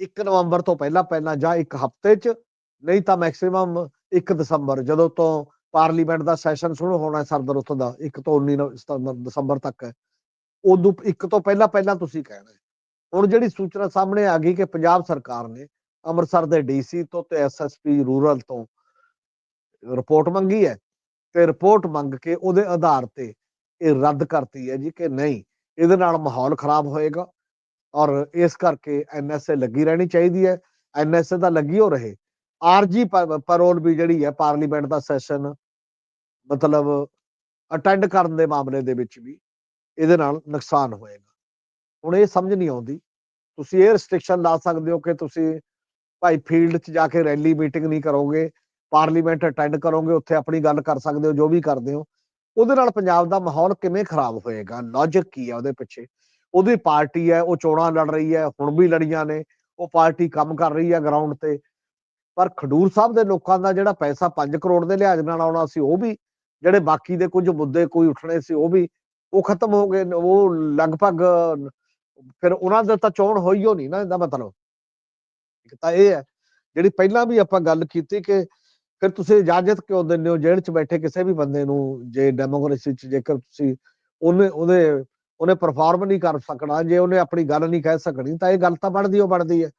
1 ਨਵੰਬਰ ਤੋਂ ਪਹਿਲਾਂ ਪਹਿਲਾਂ ਜਾਂ ਇੱਕ ਹਫ਼ਤੇ 'ਚ, ਨਹੀਂ ਤਾਂ ਮੈਕਸਿਮਮ 1 ਦਸੰਬਰ, ਜਦੋਂ ਤੋਂ ਪਾਰਲੀਮੈਂਟ ਦਾ ਸੈਸ਼ਨ ਸ਼ੁਰੂ ਹੋਣਾ ਹੈ ਸਰਦ ਦਾ 1 ਤੋਂ 19 ਸਤੰਬਰ, ਦਸੰਬਰ ਤੱਕ ਹੈ। ਉਦੋਂ ਇੱਕ ਤੋਂ ਪਹਿਲਾਂ ਪਹਿਲਾਂ ਤੁਸੀਂ ਕਹਿਣਾ ਹੁਣ ਜਿਹੜੀ ਸੂਚਨਾ ਸਾਹਮਣੇ ਆ ਗਈ ਕਿ ਪੰਜਾਬ ਸਰਕਾਰ ਨੇ ਅੰਮ੍ਰਿਤਸਰ ਦੇ ਡੀਸੀ ਤੋਂ ਤੇ ਐਸਐਸਪੀ ਰੂਰਲ ਤੋਂ ਰਿਪੋਰਟ ਮੰਗੀ ਹੈ ਤੇ ਰਿਪੋਰਟ ਮੰਗ ਕੇ ਉਹਦੇ ਆਧਾਰ ਤੇ ਇਹ ਰੱਦ ਕਰਤੀ ਹੈ ਜੀ ਕਿ ਨਹੀਂ, ਇਹਦੇ ਨਾਲ ਮਾਹੌਲ ਖਰਾਬ ਹੋਏਗਾ ਔਰ ਇਸ ਕਰਕੇ ਐਨਐਸਏ ਲੱਗੀ ਰਹਿਣੀ ਚਾਹੀਦੀ ਹੈ ਐਨਐਸਏ ਤਾਂ ਲੱਗੀ ਹੋ ਰਹੇ। ਆਰਜੀ ਪੈਰੋਲ ਵੀ ਜਿਹੜੀ ਹੈ ਪਾਰਲੀਮੈਂਟ ਦਾ ਸੈਸ਼ਨ ਮਤਲਬ ਅਟੈਂਡ ਕਰਨ ਦੇ ਮਾਮਲੇ ਦੇ ਵਿੱਚ ਵੀ ਇਹਦੇ ਨਾਲ ਨੁਕਸਾਨ ਹੋਏਗਾ। ਹੁਣ ਇਹ ਸਮਝ ਨਹੀਂ ਆਉਂਦੀ। ਤੁਸੀਂ ਇਹ ਰਿਸਟ੍ਰਿਕਸ਼ਨ ਲਾ ਸਕਦੇ ਹੋ ਕਿ ਤੁਸੀਂ ਭਾਈ ਫੀਲਡ 'ਚ ਜਾ ਕੇ ਰੈਲੀ ਮੀਟਿੰਗ ਨਹੀਂ ਕਰੋਗੇ। ਪਾਰਲੀਮੈਂਟ ਅਟੈਂਡ ਕਰੋਗੇ, ਉੱਥੇ ਆਪਣੀ ਗੱਲ ਕਰ ਸਕਦੇ ਹੋ, ਜੋ ਵੀ ਕਰਦੇ ਹੋ। ਉਹਦੇ ਨਾਲ ਪੰਜਾਬ ਦਾ ਮਾਹੌਲ ਕਿਵੇਂ ਖਰਾਬ ਹੋਏਗਾ? ਲੌਜੀਕ ਕੀ ਹੈ ਉਹਦੇ ਪਿੱਛੇ? ਉਹਦੀ ਪਾਰਟੀ ਹੈ, ਉਹ ਚੋਣਾਂ ਲੜ ਰਹੀ ਹੈ, ਹੁਣ ਵੀ ਲੜੀਆਂ ਨੇ, ਉਹ ਪਾਰਟੀ ਕੰਮ ਕਰ ਰਹੀ ਹੈ ਗਰਾਊਂਡ ਤੇ। ਪਰ ਖਡੂਰ ਸਾਹਿਬ ਦੇ ਲੋਕਾਂ ਦਾ ਜਿਹੜਾ ਪੈਸਾ 5 ਕਰੋੜ ਦੇ ਲਿਹਾਜ਼ ਨਾਲ ਆਉਣਾ ਸੀ, ਉਹ ਵੀ, ਜਿਹੜੇ ਬਾਕੀ ਦੇ ਕੁਝ ਮੁੱਦੇ ਕੋਈ ਉੱਠਣੇ ਸੀ, ਉਹ ਵੀ, ਉਹ ਖਤਮ ਹੋ ਗਏ, ਉਹ ਲਗਭਗ, ਫਿਰ ਉਹਨਾਂ ਦਾ ਤਾਂ ਚੋਣ ਹੋਈ ਹੋ ਨਹੀਂ ਨਾ, ਇਹਦਾ ਮਤਲਬ। ਇੱਕ ਤਾਂ ਇਹ ਹੈ, ਜਿਹੜੀ ਪਹਿਲਾਂ ਵੀ ਆਪਾਂ ਗੱਲ ਕੀਤੀ ਕਿ ਫਿਰ ਤੁਸੀਂ ਇਜਾਜ਼ਤ ਕਿਉਂ ਦਿੰਦੇ ਹੋ? ਜੇਲ੍ਹ 'ਚ ਬੈਠੇ ਕਿਸੇ ਵੀ ਬੰਦੇ ਨੂੰ ਜੇ ਡੈਮੋਕ੍ਰੇਸੀ 'ਚ ਜੇਕਰ ਤੁਸੀਂ ਉਹਨੇ, ਉਹਦੇ, ਉਹਨੇ ਪਰਫਾਰਮ ਨਹੀਂ ਕਰ ਸਕਣਾ, ਜੇ ਉਹਨੇ ਆਪਣੀ ਗੱਲ ਨਹੀਂ ਕਹਿ ਸਕਣੀ, ਤਾਂ ਇਹ ਗੱਲ ਤਾਂ ਬਣਦੀ ਉਹ ਬਣਦੀ ਹੈ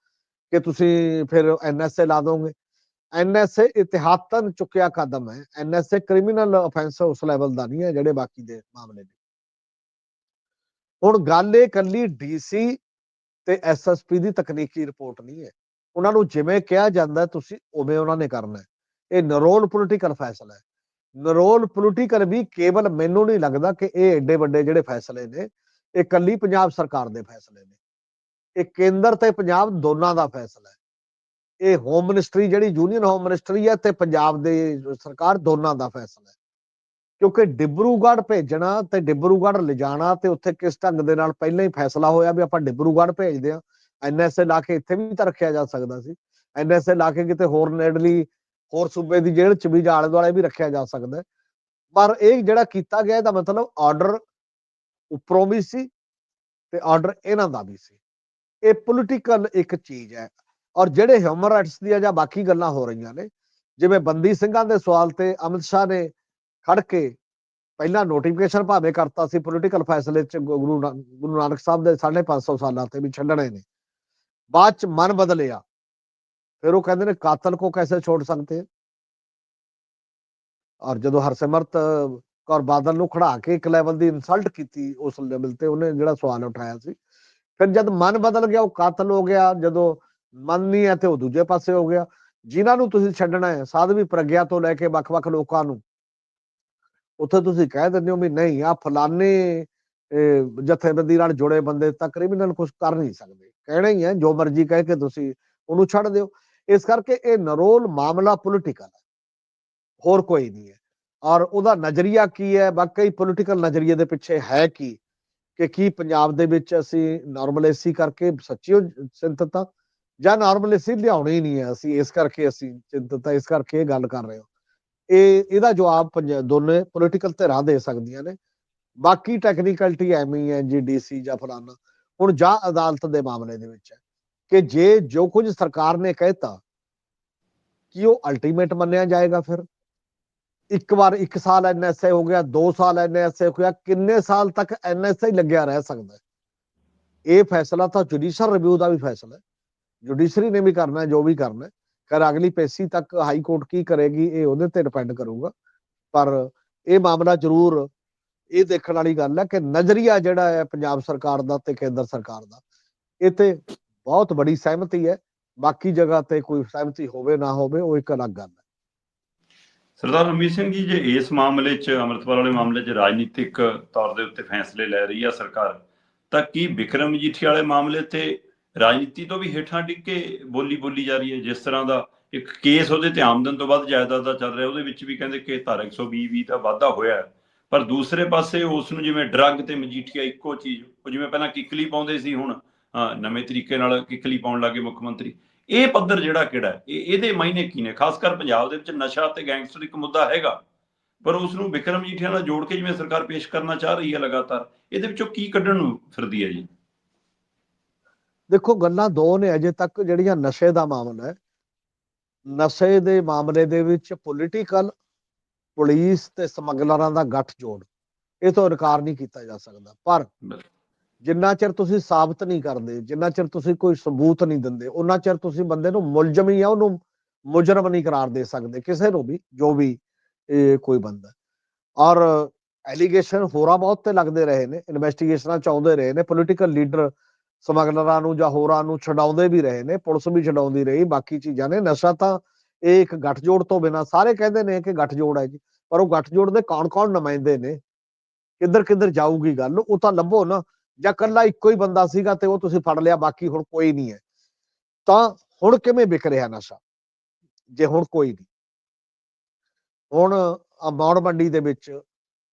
ਕਿ ਤੁਸੀਂ ਫਿਰ ਐਨਐਸਏ ਲਾ ਦੋਗੇ। ਐਨਐਸਏ ਇਤਿਹਾਤਨ ਚੁੱਕਿਆ ਕਦਮ ਹੈ। ਐਨਐਸਏ ਕ੍ਰਿਮੀਨਲ ਅਫੈਂਸ ਉਸ ਲੈਵਲ ਦਾ ਨਹੀਂ ਹੈ ਜਿਹੜੇ ਬਾਕੀ ਦੇ ਮਾਮਲੇ ਨੇ। ਹੁਣ ਗੱਲ ਇਹ ਕੱਲੀ ਡੀਸੀ ਤੇ ਐਸਐਸਪੀ ਦੀ ਤਕਨੀਕੀ ਰਿਪੋਰਟ ਨਹੀਂ ਹੈ। ਉਹਨਾਂ ਨੂੰ ਜਿਵੇਂ ਕਿਹਾ ਜਾਂਦਾ, ਤੁਸੀਂ ਉਵੇਂ ਉਹਨਾਂ ਨੇ ਕਰਨਾ ਹੈ। ਇਹ ਨਰੋਲ ਪੋਲੀਟੀਕਲ ਫੈਸਲਾ ਹੈ। ਨਰੋਲ ਪੋਲੀਟੀਕਲ ਵੀ ਕੇਵਲ ਮੈਨੂੰ ਨਹੀਂ ਲੱਗਦਾ ਕਿ ਇਹ ਐਡੇ ਵੱਡੇ ਜਿਹੜੇ ਫੈਸਲੇ ਨੇ, ਇਹ ਕੱਲੀ ਪੰਜਾਬ ਸਰਕਾਰ ਦੇ ਫੈਸਲੇ ਨੇ। ਇਹ ਕੇਂਦਰ ਤੇ ਪੰਜਾਬ ਦੋਨਾਂ ਦਾ ਫੈਸਲਾ ਹੈ। ਇਹ ਹੋਮ ਮਿਨਿਸਟਰੀ ਜਿਹੜੀ ਯੂਨੀਅਨ ਹੋਮ ਮਿਨਿਸਟਰੀ ਹੈ ਤੇ ਪੰਜਾਬ ਦੇ ਸਰਕਾਰ ਦੋਨਾਂ ਦਾ ਫੈਸਲਾ ਹੈ। ਕਿਉਂਕਿ ਡਿਬਰੂਗੜ੍ਹ ਭੇਜਣਾ ਤੇ ਡਿਬਰੂਗੜ੍ਹ ਲਿਜਾਣਾ ਤੇ ਉੱਥੇ ਕਿਸ ਢੰਗ ਦੇ ਨਾਲ ਪਹਿਲਾਂ ਹੀ ਫੈਸਲਾ ਹੋਇਆ ਵੀ ਆਪਾਂ ਡਿਬਰੂਗੜ੍ਹ ਭੇਜਦੇ ਆ ਐਨਐਸਏ ਲਾ ਕੇ ਇੱਥੇ ਵੀ ਤਾਂ ਰੱਖਿਆ ਜਾ ਸਕਦਾ ਸੀ। ਐਨਐਸਏ ਲਾ ਕੇ ਕਿਤੇ ਹੋਰ ਨੇੜਲੀ ਹੋਰ ਸੂਬੇ ਦੀ ਜੇਲ੍ਹ ਚ ਵੀ ਜਾਂ ਆਲੇ ਦੁਆਲੇ ਵੀ ਰੱਖਿਆ ਜਾ ਸਕਦਾ ਹੈ। ਪਰ ਇਹ ਜਿਹੜਾ ਕੀਤਾ ਗਿਆ ਇਹਦਾ ਮਤਲਬ ਆਰਡਰ ਉੱਪਰੋਂ ਵੀ ਸੀ ਤੇ ਆਰਡਰ ਇਹਨਾਂ ਦਾ ਵੀ ਸੀ। ਇਹ ਪੋਲੀਟੀਕਲ ਇੱਕ ਚੀਜ਼ ਹੈ ਔਰ ਜਿਹੜੇ ਹਿਊਮਨ ਰਾਈਟਸ ਦੀਆਂ ਜਾਂ ਬਾਕੀ ਗੱਲਾਂ ਹੋ ਰਹੀਆਂ ਨੇ, ਜਿਵੇਂ ਬੰਦੀ ਸਿੰਘਾਂ ਦੇ ਸਵਾਲ ਤੇ ਅਮਿਤ ਸ਼ਾਹ ਨੇ ਖੜ ਕੇ ਪਹਿਲਾਂ ਨੋਟੀਫਿਕੇਸ਼ਨ ਭਾਵੇਂ ਕਰਤਾ ਸੀ ਪੋਲੀਟੀਕਲ ਫੈਸਲੇ ਚ ਗੁਰੂ ਗੁਰੂ ਨਾਨਕ ਸਾਹਿਬ ਦੇ 550 ਸਾਲਾਂ ਤੇ ਵੀ ਛੱਡਣੇ ਨੇ। ਬਾਅਦ ਚ ਮਨ ਬਦਲਿਆ। ਫਿਰ ਉਹ ਕਹਿੰਦੇ ਨੇ ਕਾਤਲ ਕੋ ਕੈਸੇ ਛੋੜ ਸਕਤੇ हैं? ਔਰ ਜਦੋਂ ਹਰਸਿਮਰਤ ਕੌਰ ਬਾਦਲ ਨੂੰ ਖੜਾ ਕੇ ਇੱਕ ਲੈਵਲ ਦੀ ਇਨਸਲਟ ਕੀਤੀ ਉਸ ਲੈਵਲ ਤੇ ਉਹਨੇ ਜਿਹੜਾ ਸਵਾਲ ਉਠਾਇਆ ਸੀ, ਫਿਰ ਜਦ ਮਨ ਬਦਲ ਗਿਆ, ਉਹ ਕਾਤਲ ਹੋ ਗਿਆ, ਜਦੋਂ ਮੰਨਨੀ ਹੈ ਤੇ ਉਹ ਦੂਜੇ ਪਾਸੇ ਹੋ ਗਿਆ, ਜਿਨ੍ਹਾਂ ਨੂੰ ਤੁਸੀਂ ਛੱਡਣਾ ਹੈ ਸਾਧਵੀ ਪ੍ਰਗਿਆ ਤੋਂ ਲੈ ਕੇ ਵੱਖ-ਵੱਖ ਲੋਕਾਂ ਨੂੰ, ਉੱਥੇ ਤੁਸੀਂ ਕਹਿ ਦਿੰਦੇ ਹੋ ਵੀ ਨਹੀਂ ਆ ਫਲਾਨੇ ਜਥੇਬੰਦੀ ਨਾਲ ਜੁੜੇ ਬੰਦੇ ਤਾਂ ਕ੍ਰਿਮੀਨਲ ਕੁਝ ਕਰ ਨਹੀਂ ਸਕਦੇ, ਕਹਿਣਾ ਹੀ ਹੈ, ਜੋ ਮਰਜ਼ੀ ਕਹਿ ਕੇ ਤੁਸੀਂ ਉਹਨੂੰ ਛੱਡ ਦਿਓ ਇਸ ਕਰਕੇ ਇਹ ਨਰੋਲ ਮਾਮਲਾ ਪੋਲੀਟੀਕਲ ਹੈ। ਹੋਰ ਕੋਈ ਨਹੀਂ ਹੈ। ਔਰ ਉਹਦਾ ਨਜ਼ਰੀਆ ਕੀ ਹੈ? ਵਾਕਈ ਪੋਲੀਟੀਕਲ ਨਜ਼ਰੀਏ ਦੇ ਪਿੱਛੇ ਹੈ ਕੀ? ਕਿ ਕੀ ਪੰਜਾਬ ਦੇ ਵਿੱਚ ਅਸੀਂ ਨਾਰਮਲੇਸੀ ਕਰਕੇ ਸੱਚੀ ਚਿੰਤਤ ਹਾਂ? ਜਾਂ ਨਾਰਮਲੇਸੀ ਲਿਆਉਣੀ ਨਹੀਂ ਹੈ ਅਸੀਂ, ਇਸ ਕਰਕੇ ਅਸੀਂ ਚਿੰਤਤ ਹਾਂ, ਇਸ ਕਰਕੇ ਇਹ ਗੱਲ ਕਰ ਰਹੇ ਹਾਂ। ਇਹ, ਇਹਦਾ ਜਵਾਬ ਪੰਜ- ਦੋਨੇ ਪੋਲੀਟੀਕਲ ਧਿਰਾਂ ਦੇ ਸਕਦੀਆਂ ਨੇ। ਬਾਕੀ ਟੈਕਨੀਕਲਟੀ ਐਵੇਂ ਹੀ ਹੈ ਜੀ ਡੀਸੀ ਜਾਂ ਫਲਾਨਾ। ਹੁਣ ਜਾਂ ਅਦਾਲਤ ਦੇ ਮਾਮਲੇ ਦੇ ਵਿੱਚ ਹੈ। ਕਿ ਜੇ ਜੋ ਕੁਝ ਸਰਕਾਰ ਨੇ ਕਹਿਤਾ, ਕਿ ਉਹ ਅਲਟੀਮੇਟ ਮੰਨਿਆ ਜਾਏਗਾ ਫਿਰ? ਇੱਕ ਵਾਰ 1 ਸਾਲ ਐਨਐਸਏ ਹੋ ਗਿਆ 2 ਸਾਲ ਐਨਐਸਏ ਹੋ ਗਿਆ ਕਿੰਨੇ ਸਾਲ ਤੱਕ ਐਨਐਸਏ ਲੱਗਿਆ ਰਹਿ ਸਕਦਾ? ਇਹ ਫੈਸਲਾ ਤਾਂ ਜੁਡੀਸ਼ੀਅਲ ਰਿਵਿਊ ਦਾ ਵੀ ਫੈਸਲਾ ਹੈ। ਜੁਡੀਸ਼ਰੀ ਨੇ ਵੀ ਕਰਨਾ ਜੋ ਵੀ ਕਰਨਾ ਹੈ। ਕਰ ਅਗਲੀ ਪੇਸ਼ੀ ਤੱਕ ਹਾਈ ਕੋਰਟ ਕੀ ਕਰੇਗੀ, ਇਹ ਉਹਦੇ ਤੇ ਡਿਪੈਂਡ ਕਰੂਗਾ। ਪਰ ਇਹ ਮਾਮਲਾ ਜ਼ਰੂਰ ਇਹ ਦੇਖਣ ਵਾਲੀ ਗੱਲ ਹੈ ਕਿ ਨਜ਼ਰੀਆ ਜਿਹੜਾ ਹੈ ਪੰਜਾਬ ਸਰਕਾਰ ਦਾ ਤੇ ਕੇਂਦਰ ਸਰਕਾਰ ਦਾ, ਇਹ ਤੇ ਬਹੁਤ ਬੜੀ ਸਹਿਮਤੀ ਹੈ। ਬਾਕੀ ਜਗ੍ਹਾ ਤੇ ਕੋਈ ਸਹਿਮਤੀ ਹੋਵੇ ਨਾ ਹੋਵੇ, ਉਹ ਇੱਕ ਅਲੱਗ ਗੱਲ ਹੈ।
ਸਰਦਾਰ ਰਮੀਤ ਸਿੰਘ ਜੀ, ਜੇ ਇਸ ਮਾਮਲੇ 'ਚ, ਅੰਮ੍ਰਿਤਪਾਲ ਵਾਲੇ ਮਾਮਲੇ 'ਚ ਰਾਜਨੀਤਿਕ ਤੌਰ ਦੇ ਉੱਤੇ ਫੈਸਲੇ ਲੈ ਰਹੀ ਆ ਸਰਕਾਰ, ਤਾਂ ਕੀ ਵਿਕਰਮ ਮਜੀਠੀ ਵਾਲੇ ਮਾਮਲੇ ਤੇ ਰਾਜਨੀਤੀ ਤੋਂ ਵੀ ਹੇਠਾਂ ਡਿੱਗ ਕੇ ਬੋਲੀ ਬੋਲੀ ਜਾ ਰਹੀ ਹੈ? ਜਿਸ ਤਰ੍ਹਾਂ ਦਾ ਇੱਕ ਕੇਸ ਉਹਦੇ ਤੇ ਆਮਦਨ ਤੋਂ ਵੱਧ ਜਾਇਦਾਦ ਦਾ ਚੱਲ ਰਿਹਾ, ਉਹਦੇ ਵਿੱਚ ਵੀ ਕਹਿੰਦੇ ਕਿ ਧਾਰਾ 120 ਵੀ ਦਾ ਵਾਧਾ ਹੋਇਆ ਪਰ ਦੂਸਰੇ ਪਾਸੇ ਉਸ ਨੂੰ ਜਿਵੇਂ ਡਰੱਗ ਤੇ ਮਜੀਠੀਆ ਇੱਕੋ ਚੀਜ਼, ਉਹ ਜਿਵੇਂ ਪਹਿਲਾਂ ਕਿਕਲੀ ਪਾਉਂਦੇ ਸੀ, ਹੁਣ ਨਵੇਂ ਤਰੀਕੇ ਨਾਲ ਕਿੱਕਲੀ ਪਾਉਣ ਲੱਗੇ ਮੁੱਖ ਮੰਤਰੀ। ਇਹ ਪੱਧਰ ਜਿਹੜਾ ਕਿਹੜਾ ਇਹ ਇਹਦੇ ਮਾਇਨੇ ਕੀ ਨੇ? ਖਾਸ ਕਰ ਪੰਜਾਬ ਦੇ ਵਿੱਚ ਨਸ਼ਾ ਤੇ ਗੈਂਗਸਟਰ ਇੱਕ ਮੁੱਦਾ ਹੈਗਾ। ਪਰ ਉਸ ਨੂੰ ਵਿਕਰਮ ਮਜੀਠੀਆ ਨਾਲ ਜੋੜ ਕੇ ਜਿਵੇਂ ਸਰਕਾਰ ਪੇਸ਼ ਕਰਨਾ ਚਾਹ ਰਹੀ ਹੈ ਲਗਾਤਾਰ ਇਹਦੇ ਵਿੱਚੋਂ ਕੀ ਕੱਢਣ ਨੂੰ ਫਿਰਦੀ ਹੈ ਜੀ?
ਦੇਖੋ ਗੱਲਾਂ ਦੋ ਨੇ ਅਜੇ ਤੱਕ ਜਿਹੜੀਆਂ ਨਸ਼ੇ ਦਾ ਮਾਮਲਾ ਹੈ। ਨਸ਼ੇ ਦੇ ਮਾਮਲੇ ਦੇ ਵਿੱਚ ਪੋਲੀਟੀਕਲ ਪੁਲਿਸ ਤੇ ਸਮਗਲਰਾਂ ਦਾ ਗੱਠਜੋੜ। ਇਹ ਤੋਂ ਇਨਕਾਰ ਨਹੀਂ ਕੀਤਾ ਜਾ ਸਕਦਾ। ਪਰ। ਜਿੰਨਾ ਚਿਰ ਤੁਸੀਂ ਸਾਬਤ ਨਹੀਂ ਕਰਦੇ, ਜਿੰਨਾ ਚਿਰ ਤੁਸੀਂ ਕੋਈ ਸਬੂਤ ਨਹੀਂ ਦਿੰਦੇ ਉਹਨਾਂ ਚਿਰ ਤੁਸੀਂ ਬੰਦੇ ਨੂੰ ਮੁਲਜ਼ਮ ਹੀ ਆ, ਉਹਨੂੰ ਮੁਜਰਮ ਨਹੀਂ ਕਰਾਰ ਦੇ ਸਕਦੇ, ਕਿਸੇ ਨੂੰ ਵੀ, ਜੋ ਵੀ ਕੋਈ ਬੰਦਾ। ਔਰ ਐਲੀਗੇਸ਼ਨ ਹੋਰਾਂ ਬਹੁਤ ਤੇ ਲੱਗਦੇ ਰਹੇ ਨੇ ਇਨਵੈਸਟੀਗੇਸ਼ਨਾਂ ਚਾਹੁੰਦੇ ਰਹੇ ਨੇ ਪੋਲੀਟੀਕਲ ਲੀਡਰ ਸਮਗਲਰਾਂ ਨੂੰ ਜਾਂ ਹੋਰਾਂ ਨੂੰ ਛਡਾਉਂਦੇ ਵੀ ਰਹੇ ਨੇ, ਪੁਲਿਸ ਵੀ ਛਡਾਉਂਦੀ ਰਹੀ, ਬਾਕੀ ਚੀਜ਼ਾਂ ਨੇ, ਨਸ਼ਾ ਤਾਂ ਇਹ ਇੱਕ ਗੱਠਜੋੜ ਤੋਂ ਬਿਨਾ, ਸਾਰੇ ਕਹਿੰਦੇ ਨੇ ਕਿ ਗੱਠਜੋੜ ਹੈ ਜੀ, ਪਰ ਉਹ ਗੱਠਜੋੜ ਦੇ ਕੌਣ-ਕੌਣ ਨੁਮਾਇੰਦੇ ਨੇ ਕਿੱਧਰ ਕਿੱਧਰ ਜਾਊਗੀ ਗੱਲ, ਉਹ ਤਾਂ ਲੱਭੋ ਨਾ। ਜਾਂ ਕੱਲਾ ਇੱਕੋ ਹੀ ਬੰਦਾ ਸੀਗਾ ਤੇ ਉਹ ਤੁਸੀਂ ਫੜ ਲਿਆ, ਬਾਕੀ ਹੁਣ ਕੋਈ ਨਹੀਂ ਹੈ। ਤਾਂ ਹੁਣ ਕਿਵੇਂ ਵਿਕ ਰਿਹਾ ਨਸ਼ਾ? ਜੇ ਹੁਣ ਕੋਈ ਨਹੀਂ। ਹੁਣ ਅਮੌੜ ਮੰਡੀ ਦੇ ਵਿੱਚ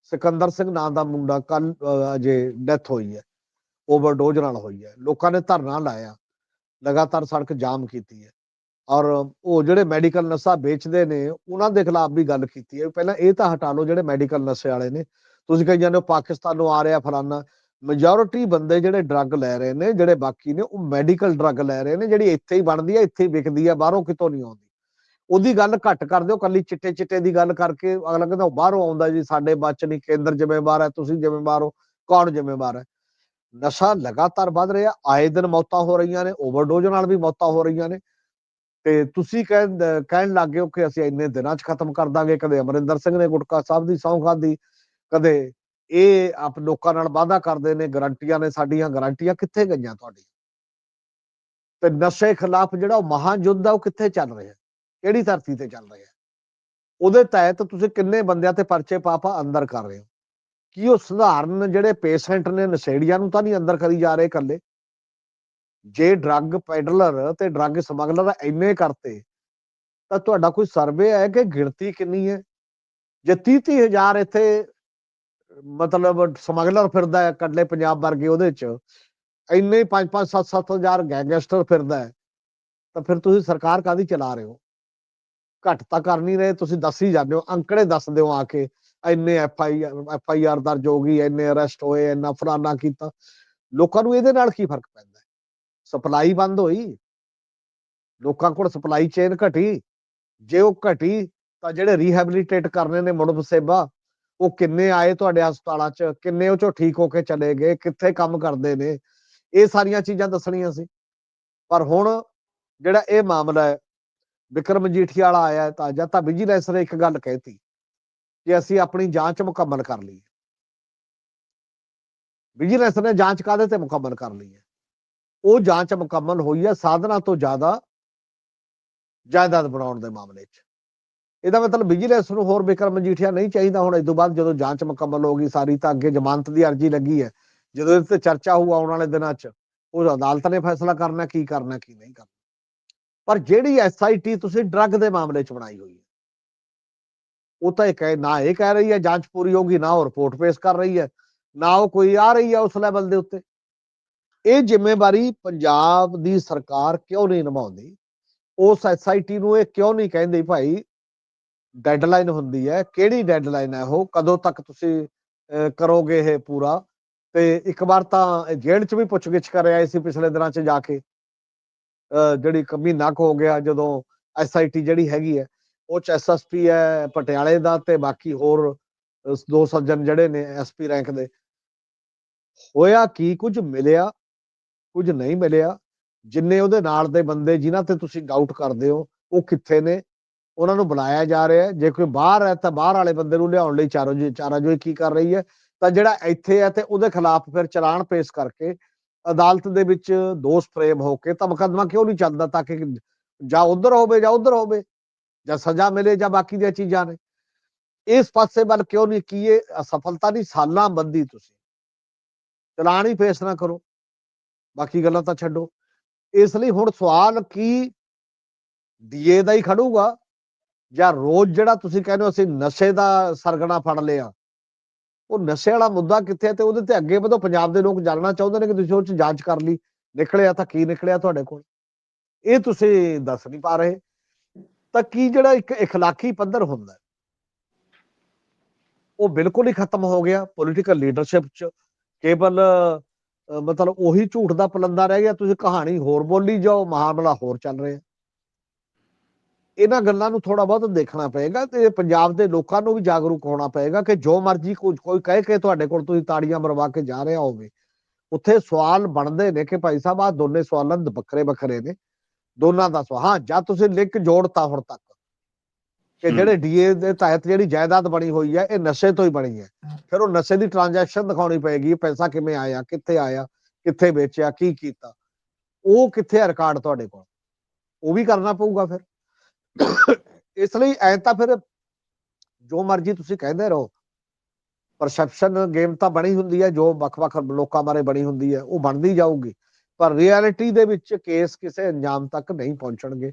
ਸਿਕੰਦਰ ਸਿੰਘ ਨਾਂ ਦਾ ਮੁੰਡਾ ਕੱਲ ਅਜੇ ਡੈਥ ਹੋਈ ਹੈ। ਓਵਰਡੋਜ਼ ਨਾਲ ਹੋਈ ਹੈ। ਲੋਕਾਂ ਨੇ ਧਰਨਾ ਲਾਇਆ। ਲਗਾਤਾਰ ਸੜਕ ਜਾਮ ਕੀਤੀ ਹੈ। ਔਰ ਉਹ ਜਿਹੜੇ ਮੈਡੀਕਲ ਨਸ਼ਾ ਵੇਚਦੇ ਨੇ, ਉਹਨਾਂ ਦੇ ਖਿਲਾਫ ਵੀ ਗੱਲ ਕੀਤੀ ਹੈ। ਪਹਿਲਾਂ ਇਹ ਤਾਂ ਹਟਾ ਲਓ ਜਿਹੜੇ ਮੈਡੀਕਲ ਨਸ਼ੇ ਵਾਲੇ ਨੇ। ਤੁਸੀਂ ਕਹੀ ਜਾਂਦੇ ਹੋ, ਪਾਕਿਸਤਾਨ ਨੂੰ ਆ ਰਿਹਾ ਫਲਾਨਾ ਮੈਜੋਰਿਟੀ ਬੰਦੇ ਜਿਹੜੇ ਡਰੱਗ ਲੈ ਰਹੇ ਨੇ, ਜਿਹੜੇ ਬਾਕੀ ਨੇ, ਉਹ ਮੈਡੀਕਲ ਡਰੱਗ ਲੈ ਰਹੇ ਨੇ, ਜਿਹੜੀ ਇੱਥੇ ਹੀ ਬਣਦੀ ਹੈ ਇੱਥੇ ਹੀ ਵਿਕਦੀ ਹੈ ਬਾਹਰੋਂ ਕਿਤੋਂ ਨਹੀਂ ਆਉਂਦੀ। ਉਹਦੀ ਗੱਲ ਘੱਟ ਕਰ ਦਿਓ ਕੱਲੀ ਚਿੱਟੇ ਚਿੱਟੇ ਦੀ ਗੱਲ ਕਰਕੇ, ਅਗਲਾ ਕਹਿੰਦਾ ਉਹ ਬਾਹਰੋਂ ਆਉਂਦਾ ਜੀ, ਸਾਡੇ ਬਚ ਨਹੀਂ, ਕੇਂਦਰ ਜ਼ਿੰਮੇਵਾਰ ਹੈ, ਤੁਸੀਂ ਜ਼ਿੰਮੇਵਾਰ ਹੋ, ਕੌਣ ਜ਼ਿੰਮੇਵਾਰ ਹੈ? ਨਸ਼ਾ ਲਗਾਤਾਰ ਵੱਧ ਰਿਹਾ, ਆਏ ਦਿਨ ਮੌਤਾਂ ਹੋ ਰਹੀਆਂ ਨੇ ਓਵਰਡੋਜ਼ ਨਾਲ ਵੀ ਮੌਤਾਂ ਹੋ ਰਹੀਆਂ ਨੇ। ਤੇ ਤੁਸੀਂ ਕਹਿਣ ਕਹਿਣ ਲੱਗ ਗਏ ਹੋ ਕਿ ਅਸੀਂ ਇੰਨੇ ਦਿਨਾਂ 'ਚ ਖਤਮ ਕਰ ਦਾਂਗੇ, ਕਦੇ ਅਮਰਿੰਦਰ ਸਿੰਘ ਨੇ ਗੁਟਕਾ ਸਾਹਿਬ ਦੀ ਸਹੁੰ ਖਾਦੀ ਕਦੇ ਇਹ ਆਪ ਲੋਕਾਂ ਨਾਲ ਵਾਅਦਾ ਕਰਦੇ ਨੇ, ਗਰੰਟੀਆਂ ਨੇ ਸਾਡੀਆਂ, ਗਰੰਟੀਆਂ ਕਿੱਥੇ ਗਈਆਂ ਤੁਹਾਡੀ ਤੇ ਨਸ਼ੇ ਖਿਲਾਫ ਜਿਹੜਾ ਉਹ ਮਹਾਯੁੱਧ ਆ, ਉਹ ਕਿੱਥੇ ਚੱਲ ਰਿਹਾ? ਕਿਹੜੀ ਧਰਤੀ ਤੇ ਚੱਲ ਰਿਹਾ? ਉਹਦੇ ਤਹਿਤ ਤੁਸੀਂ ਕਿੰਨੇ ਬੰਦਿਆਂ ਤੇ ਪਰਚੇ ਪਾਪਾ ਅੰਦਰ ਕਰ ਰਹੇ ਹੋ? ਕੀ ਉਹ ਸਧਾਰਨ ਜਿਹੜੇ ਪੇਸ਼ੈਂਟ ਨੇ, ਨਸ਼ੇੜੀਆਂ ਨੂੰ ਤਾਂ ਨਹੀਂ ਅੰਦਰ ਕਰੀ ਜਾ ਰਹੇ ਇਕੱਲੇ? ਜੇ ਡਰੱਗ ਪੈਡਲਰ ਤੇ ਡਰੱਗ ਸਮਗਲਰ ਇੰਨੇ ਕਰਤੇ, ਤਾਂ ਤੁਹਾਡਾ ਕੋਈ ਸਰਵੇ ਹੈ ਕਿ ਗਿਣਤੀ ਕਿੰਨੀ ਹੈ? ਜੇ 30 30 ਹਜ਼ਾਰ ਇੱਥੇ ਮਤਲਬ ਸਮਗਲਰ ਫਿਰਦਾ ਹੈ ਕੱਲੇ ਪੰਜਾਬ ਵਰਗੇ ਉਹਦੇ ਚ, ਇੰਨੇ 5 5 7 7 ਹਜ਼ਾਰ ਗੈਂਗਸਟਰ ਫਿਰਦਾ ਹੈ, ਤਾਂ ਫਿਰ ਤੁਸੀਂ ਸਰਕਾਰ ਕਾਦੀ ਚਲਾ ਰਹੇ ਹੋ? ਘੱਟ ਤਾਂ ਕਰ ਨਹੀਂ ਰਹੇ, ਤੁਸੀਂ ਦੱਸ ਹੀ ਜਾਂਦੇ ਹੋ, ਅੰਕੜੇ ਦੱਸ ਦਿਓ ਆ ਕੇ, ਇੰਨੇ F I F I R ਦਰਜ ਹੋ ਗਈ, ਇੰਨੇ ਅਰੈਸਟ ਹੋਏ, ਇੰਨਾ ਫਲਾਨਾ ਕੀਤਾ। ਲੋਕਾਂ ਨੂੰ ਇਹਦੇ ਨਾਲ ਕੀ ਫ਼ਰਕ ਪੈਂਦਾ ਹੈ? ਸਪਲਾਈ ਬੰਦ ਹੋਈ। ਲੋਕਾਂ ਕੋਲ ਸਪਲਾਈ ਚੇਨ ਘਟੀ। ਜੇ ਉਹ ਘਟੀ, ਤਾਂ ਜਿਹੜੇ ਰੀਹੈਬਿਲਿਟੇਟ ਕਰਨੇ ਨੇ ਮੁੜ ਵਸੇਬਾ ਉਹ ਕਿੰਨੇ ਆਏ ਤੁਹਾਡੇ ਹਸਪਤਾਲਾਂ 'ਚ, ਕਿੰਨੇ ਉਹ ਚੋਂ ਠੀਕ ਹੋ ਕੇ ਚਲੇ ਗਏ, ਕਿੱਥੇ ਕੰਮ ਕਰਦੇ ਨੇ, ਇਹ ਸਾਰੀਆਂ ਚੀਜ਼ਾਂ ਦੱਸਣੀਆਂ ਸੀ। ਪਰ ਹੁਣ ਜਿਹੜਾ ਇਹ ਮਾਮਲਾ ਹੈ, ਵਿਕਰਮ ਜੀਠੀ ਵਾਲਾ ਆਇਆ ਹੈ ਤਾਂ ਜਾਂ ਤਾਂ ਵਿਜੀਲੈਂਸ ਨੇ ਇੱਕ ਗੱਲ ਕਹਿਤੀ ਕਿ ਅਸੀਂ ਆਪਣੀ ਜਾਂਚ ਮੁਕੰਮਲ ਕਰ ਲਈ ਵਿਜੀਲੈਂਸ ਨੇ ਜਾਂਚ ਕਾਦੇ ਤੇ ਮੁਕੰਮਲ ਕਰ ਲਈ ਹੈ? ਉਹ ਜਾਂਚ ਮੁਕੰਮਲ ਹੋਈ ਹੈ ਸਾਧਨਾ ਤੋਂ ਜ਼ਿਆਦਾ ਜਾਇਦਾਦ ਬਣਾਉਣ ਦੇ ਮਾਮਲੇ 'ਚ। ਇਹਦਾ ਮਤਲਬ ਵਿਜੀਲੈਂਸ ਨੂੰ ਹੋਰ ਬਿਕਰਮ ਮਜੀਠੀਆ ਨਹੀਂ ਚਾਹੀਦਾ। ਹੁਣ ਇਸ ਤੋਂ ਬਾਅਦ ਜਦੋਂ ਜਾਂਚ ਮੁਕੰਮਲ ਹੋ ਗਈ ਸਾਰੀ, ਤਾਂ ਅੱਗੇ ਜ਼ਮਾਨਤ ਦੀ ਅਰਜ਼ੀ ਲੱਗੀ ਹੈ। ਜਦੋਂ ਇਸ ਤੇ ਚਰਚਾ ਹੋਊ ਆਉਣ ਵਾਲੇ ਦਿਨਾਂ 'ਚ, ਉਹ ਅਦਾਲਤ ਨੇ ਫੈਸਲਾ ਕਰਨਾ, ਕੀ ਕਰਨਾ, ਕੀ ਨਹੀਂ ਕਰਨਾ। ਪਰ ਜਿਹੜੀ ਐਸਆਈਟੀ ਤੁਸੀਂ ਡਰੱਗ ਦੇ ਮਾਮਲੇ 'ਚ ਬਣਾਈ ਹੋਈ ਹੈ, ਉਹ ਤਾਂ ਇਹ ਕਹਿ, ਨਾ ਇਹ ਕਹਿ ਰਹੀ ਹੈ ਜਾਂਚ ਪੂਰੀ ਹੋਗੀ ਨਾ ਉਹ ਰਿਪੋਰਟ ਪੇਸ਼ ਕਰ ਰਹੀ ਹੈ, ਨਾ ਉਹ ਕੋਈ ਆ ਰਹੀ ਹੈ ਉਸ ਲੈਵਲ ਦੇ ਉੱਤੇ। ਇਹ ਜ਼ਿੰਮੇਵਾਰੀ ਪੰਜਾਬ ਦੀ ਸਰਕਾਰ ਕਿਉਂ ਨਹੀਂ ਨਿਭਾਉਂਦੀ? ਉਸ ਐਸਆਈਟੀ ਨੂੰ ਇਹ ਕਿਉਂ ਨਹੀਂ ਕਹਿੰਦੇ ਭਾਈ ਡੈਡਲਾਈਨ ਹੁੰਦੀ ਹੈ ਕਿਹੜੀ ਡੈਡਲਾਈਨ ਹੈ ਉਹ ਕਦੋਂ ਤੱਕ ਤੁਸੀਂ ਅਹ, ਕਰੋਗੇ ਇਹ ਪੂਰਾ? ਤੇ ਇੱਕ ਵਾਰ ਤਾਂ ਜੇਲ੍ਹ 'ਚ ਵੀ ਪੁੱਛਗਿੱਛ ਕਰ ਆਏ ਸੀ ਪਿਛਲੇ ਦਿਨਾਂ 'ਚ ਜਾ ਕੇ। ਜਿਹੜੀ ਇੱਕ ਮਹੀਨਾ ਹੋ ਗਿਆ ਜਦੋਂ ਐਸਆਈਟੀ ਜਿਹੜੀ ਹੈਗੀ ਹੈ ਉਹ ਚ ਐਸਐਸਪੀ ਹੈ ਪਟਿਆਲੇ ਦਾ ਤੇ ਬਾਕੀ ਹੋਰ ਦੋ ਸੱਜਣ ਜਿਹੜੇ ਨੇ ਐਸਪੀ ਰੈਂਕ ਦੇ। ਹੋਇਆ ਕੀ ਕੁਝ ਮਿਲਿਆ? ਕੁਝ ਨਹੀਂ ਮਿਲਿਆ। ਜਿੰਨੇ ਉਹਦੇ ਨਾਲ ਦੇ ਬੰਦੇ ਜਿਨ੍ਹਾਂ ਤੇ ਤੁਸੀਂ ਡਾਊਟ ਕਰਦੇ ਹੋ ਉਹ ਕਿੱਥੇ ਨੇ? ਉਹਨਾਂ ਨੂੰ ਬੁਲਾਇਆ ਜਾ ਰਿਹਾ ਹੈ। ਜੇ ਕੋਈ ਬਾਹਰ ਹੈ ਤਾਂ ਬਾਹਰ ਵਾਲੇ ਬੰਦੇ ਨੂੰ ਲਿਆਉਣ ਲਈ ਚਾਰੋ ਜੀ ਚਾਰਾ ਜੋ ਕੀ ਕਰ ਰਹੀ ਹੈ। ਤਾਂ ਜਿਹੜਾ ਇੱਥੇ ਹੈ ਤੇ ਉਹਦੇ ਖਿਲਾਫ ਫਿਰ ਚਲਾਨ ਪੇਸ਼ ਕਰਕੇ ਅਦਾਲਤ ਦੇ ਵਿੱਚ ਦੋਸ਼ ਫਰੇਮ ਹੋ ਕੇ ਤਾਂ ਮੁਕੱਦਮਾ ਕਿਉਂ ਨਹੀਂ ਚੱਲਦਾ ਤਾਂ ਕਿ ਜਾਂ ਉਧਰ ਹੋਵੇ ਜਾਂ ਉਧਰ ਹੋਵੇ, ਜਾਂ ਸਜ਼ਾ ਮਿਲੇ ਜਾਂ ਬਾਕੀ ਦੀਆਂ ਚੀਜ਼ਾਂ ਨੇ। ਇਸ ਪਾਸੇ ਵੱਲ ਕਿਉਂ ਨਹੀਂ ਕੀ ਇਹ ਅਸਫਲਤਾ ਦੀ ਸਾਲਾਂ ਬੰਦੀ ਤੁਸੀਂ। ਚਲਾਨ ਹੀ ਪੇਸ਼ ਨਾ ਕਰੋ। ਬਾਕੀ ਗੱਲਾਂ ਤਾਂ ਛੱਡੋ। ਇਸ ਲਈ ਹੁਣ ਸਵਾਲ ਕੀ ਡੀਏ ਦਾ ਹੀ ਖੜੂਗਾ। ਜਾਂ ਰੋਜ਼ ਜਿਹੜਾ ਤੁਸੀਂ ਕਹਿੰਦੇ ਹੋ ਅਸੀਂ ਨਸ਼ੇ ਦਾ ਸਰਗਣਾ ਫੜ ਲਿਆ ਉਹ ਨਸ਼ੇ ਵਾਲਾ ਮੁੱਦਾ ਕਿੱਥੇ ਹੈ ਤੇ ਉਹਦੇ ਤੇ ਅੱਗੇ ਵਧੋ ਪੰਜਾਬ ਦੇ ਲੋਕ ਜਾਣਨਾ ਚਾਹੁੰਦੇ ਨੇ ਕਿ ਤੁਸੀਂ ਉਹ ਚ ਜਾਂਚ ਕਰ ਲਈ ਨਿਕਲਿਆ ਤਾਂ ਕੀ ਨਿਕਲਿਆ ਤੁਹਾਡੇ ਕੋਲ ਇਹ ਤੁਸੀਂ ਦੱਸ ਨਹੀਂ ਪਾ ਰਹੇ ਤਾਂ ਕੀ ਜਿਹੜਾ ਇੱਕ اخلاقی ਪੱਧਰ ਹੁੰਦਾ ਹੈ, ਉਹ ਬਿਲਕੁਲ ਹੀ ਖਤਮ ਹੋ ਗਿਆ ਪੋਲੀਟੀਕਲ ਲੀਡਰਸ਼ਿਪ ਚ ਕੇਵਲ ਅਹ, ਮਤਲਬ ਉਹੀ ਝੂਠ ਦਾ ਪਲੰਦਾ ਰਹਿ ਗਿਆ ਤੁਸੀਂ ਕਹਾਣੀ ਹੋਰ ਬੋਲੀ ਜਾਓ ਮਾਮਲਾ ਹੋਰ ਚੱਲ ਰਿਹਾ ਇਹਨਾਂ ਗੱਲਾਂ ਨੂੰ ਥੋੜਾ ਬਹੁਤ ਦੇਖਣਾ ਪਏਗਾ ਤੇ ਪੰਜਾਬ ਦੇ ਲੋਕਾਂ ਨੂੰ ਵੀ ਜਾਗਰੂਕ ਹੋਣਾ ਪਏਗਾ ਕਿ ਜੋ ਮਰਜ਼ੀ ਕੋਈ ਕਹੇ ਕਿ ਤੁਹਾਡੇ ਕੋਲ ਤੁਸੀਂ ਤਾੜੀਆਂ ਮਰਵਾ ਕੇ ਜਾ ਰਿਹਾ ਹੋਵੇ। ਉੱਥੇ ਸਵਾਲ ਬਣਦੇ ਨੇ ਕਿ ਭਾਈ ਸਾਹਿਬ ਆ ਦੋਨੇ ਸਵਾਲਾਂ ਦੇ ਵੱਖਰੇ ਵੱਖਰੇ ਨੇ। ਦੋਨਾਂ ਦਾ ਸਵਾਲ ਹਾਂ ਜਾਂ ਤੁਸੀਂ ਲਿੰਕ ਜੋੜਤਾ ਹੁਣ ਤੱਕ ਕਿ। ਜਿਹੜੇ ਡੀਏ ਦੇ ਤਹਿਤ ਜਿਹੜੀ ਜਾਇਦਾਦ ਬਣੀ ਹੋਈ ਹੈ ਇਹ ਨਸ਼ੇ ਤੋਂ ਹੀ ਬਣੀ ਹੈ। ਫਿਰ ਉਹ ਨਸ਼ੇ ਦੀ ਟ੍ਰਾਂਜੈਕਸ਼ਨ ਦਿਖਾਉਣੀ ਪਏਗੀ ਪੈਸਾ ਕਿਵੇਂ ਆਇਆ ਕਿੱਥੇ ਆਇਆ ਕਿੱਥੇ ਵੇਚਿਆ ਕੀ ਕੀਤਾ। ਉਹ ਕਿੱਥੇ ਰਿਕਾਰਡ ਤੁਹਾਡੇ ਕੋਲ? ਉਹ ਵੀ ਕਰਨਾ ਪਊਗਾ ਫਿਰ। ਇਸ ਲਈ ਐ ਤਾਂ ਫਿਰ ਜੋ ਮਰਜ਼ੀ ਤੁਸੀਂ ਕਹਿੰਦੇ ਰਹੋ। ਪਰਸੈਪਸ਼ਨ ਗੇਮ ਤਾਂ ਬਣੀ ਹੁੰਦੀ ਹੈ ਜੋ ਵੱਖ-ਵੱਖ ਲੋਕਾਂ ਬਾਰੇ ਬਣੀ ਹੁੰਦੀ ਹੈ ਉਹ ਬਣਦੀ ਜਾਊਗੀ। ਪਰ ਰਿਐਲਿਟੀ ਦੇ ਵਿੱਚ ਕੇਸ ਕਿਸੇ ਅੰਜਾਮ ਤੱਕ ਨਹੀਂ ਪਹੁੰਚਣਗੇ।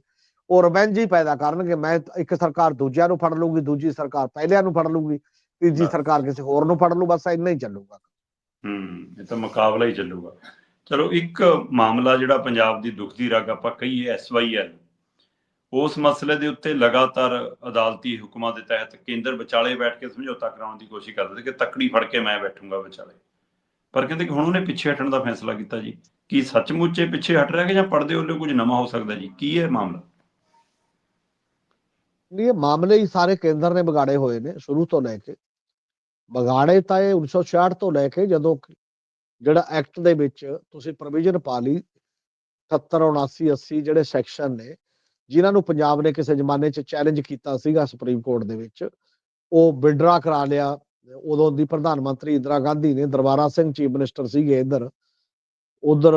ਉਹ ਰਿਵੈਂਜ ਹੀ ਪੈਦਾ ਕਰਨਗੇ। ਮੈਂ ਇੱਕ ਸਰਕਾਰ ਦੂਜਿਆਂ ਨੂੰ ਫੜ ਲੂਗੀ ਦੂਜੀ ਸਰਕਾਰ ਪਹਿਲਿਆਂ ਨੂੰ ਫੜ ਲੂਗੀ ਤੀਜੀ। ਸਰਕਾਰ ਕਿਸੇ ਹੋਰ ਨੂੰ ਫੜ ਲੂ ਬਸ ਇੰਨਾ ਹੀ ਚੱਲੂਗਾ।
ਹੂੰ ਇਹ ਤਾਂ ਮੁਕਾਬਲਾ ਹੀ ਚੱਲੂਗਾ। ਚਲੋ ਇੱਕ ਮਾਮਲਾ ਜਿਹੜਾ ਪੰਜਾਬ ਦੀ ਦੁਖਦੀ ਰਗ ਆਪਾਂ ਕਹੀਏ ਐਸਵਾਈਐਲ ਉਸ ਮਸਲੇ ਦੇ ਉੱਤੇ ਲਗਾਤਾਰ ਅਦਾਲਤੀ ਹੁਕਮਾਂ ਦੇ ਤਹਿਤ ਕੇਂਦਰ ਵਿਚਾਲੇ ਬੈਠ ਕੇ ਸਮਝੌਤਾ ਕਰਾਉਣ ਦੀ ਕੋਸ਼ਿਸ਼ ਕਰਦੇ ਸੀ ਕਿ ਤੱਕੜੀ ਫੜ ਕੇ ਮੈਂ ਬੈਠੂੰਗਾ ਵਿਚਾਲੇ। ਪਰ ਕਹਿੰਦੇ ਕਿ ਹੁਣ ਉਹਨੇ ਪਿੱਛੇ ਹਟਣ ਦਾ ਫੈਸਲਾ ਕੀਤਾ ਜੀ। ਕੀ ਸੱਚਮੁੱਚ ਇਹ ਪਿੱਛੇ ਹਟ ਰਿਹਾ ਕਿ ਜਾਂ ਪਰਦੇ ਉੱਲੇ ਕੁਝ ਨਵਾਂ ਹੋ ਸਕਦਾ ਜੀ? ਕੀ ਹੈ ਮਾਮਲਾ?
ਇਹ ਮਾਮਲੇ ਹੀ ਸਾਰੇ ਕੇਂਦਰ ਨੇ ਵਿਗਾੜੇ ਹੋਏ ਨੇ ਸ਼ੁਰੂ ਤੋਂ ਲੈ ਕੇ। ਵਿਗਾੜੇ ਤਾਂ ਇਹ 1966 ਤੋਂ ਲੈ ਕੇ ਜਦੋਂ ਜਿਹੜਾ ਐਕਟ ਦੇ ਵਿੱਚ ਤੁਸੀਂ ਪ੍ਰੋਵੀਜ਼ਨ ਪਾ ਲਈ 78 79 80 ਜਿਹੜੇ ਸੈਕਸ਼ਨ ਨੇ ਜਿਨ੍ਹਾਂ ਨੂੰ ਪੰਜਾਬ ਨੇ ਕਿਸੇ ਜ਼ਮਾਨੇ 'ਚ ਚੈਲੰਜ ਕੀਤਾ ਸੀਗਾ ਸੁਪਰੀਮ ਕੋਰਟ ਦੇ ਵਿੱਚ, ਉਹ ਵਿਡਰਾ ਕਰਾ ਲਿਆ। ਉਦੋਂ ਦੀ ਪ੍ਰਧਾਨ ਮੰਤਰੀ ਇੰਦਰਾ ਗਾਂਧੀ ਨੇ, ਦਰਬਾਰਾ ਸਿੰਘ ਚੀਫ ਮਿਨਿਸਟਰ ਸੀਗੇ ਇੱਧਰ। ਉਧਰ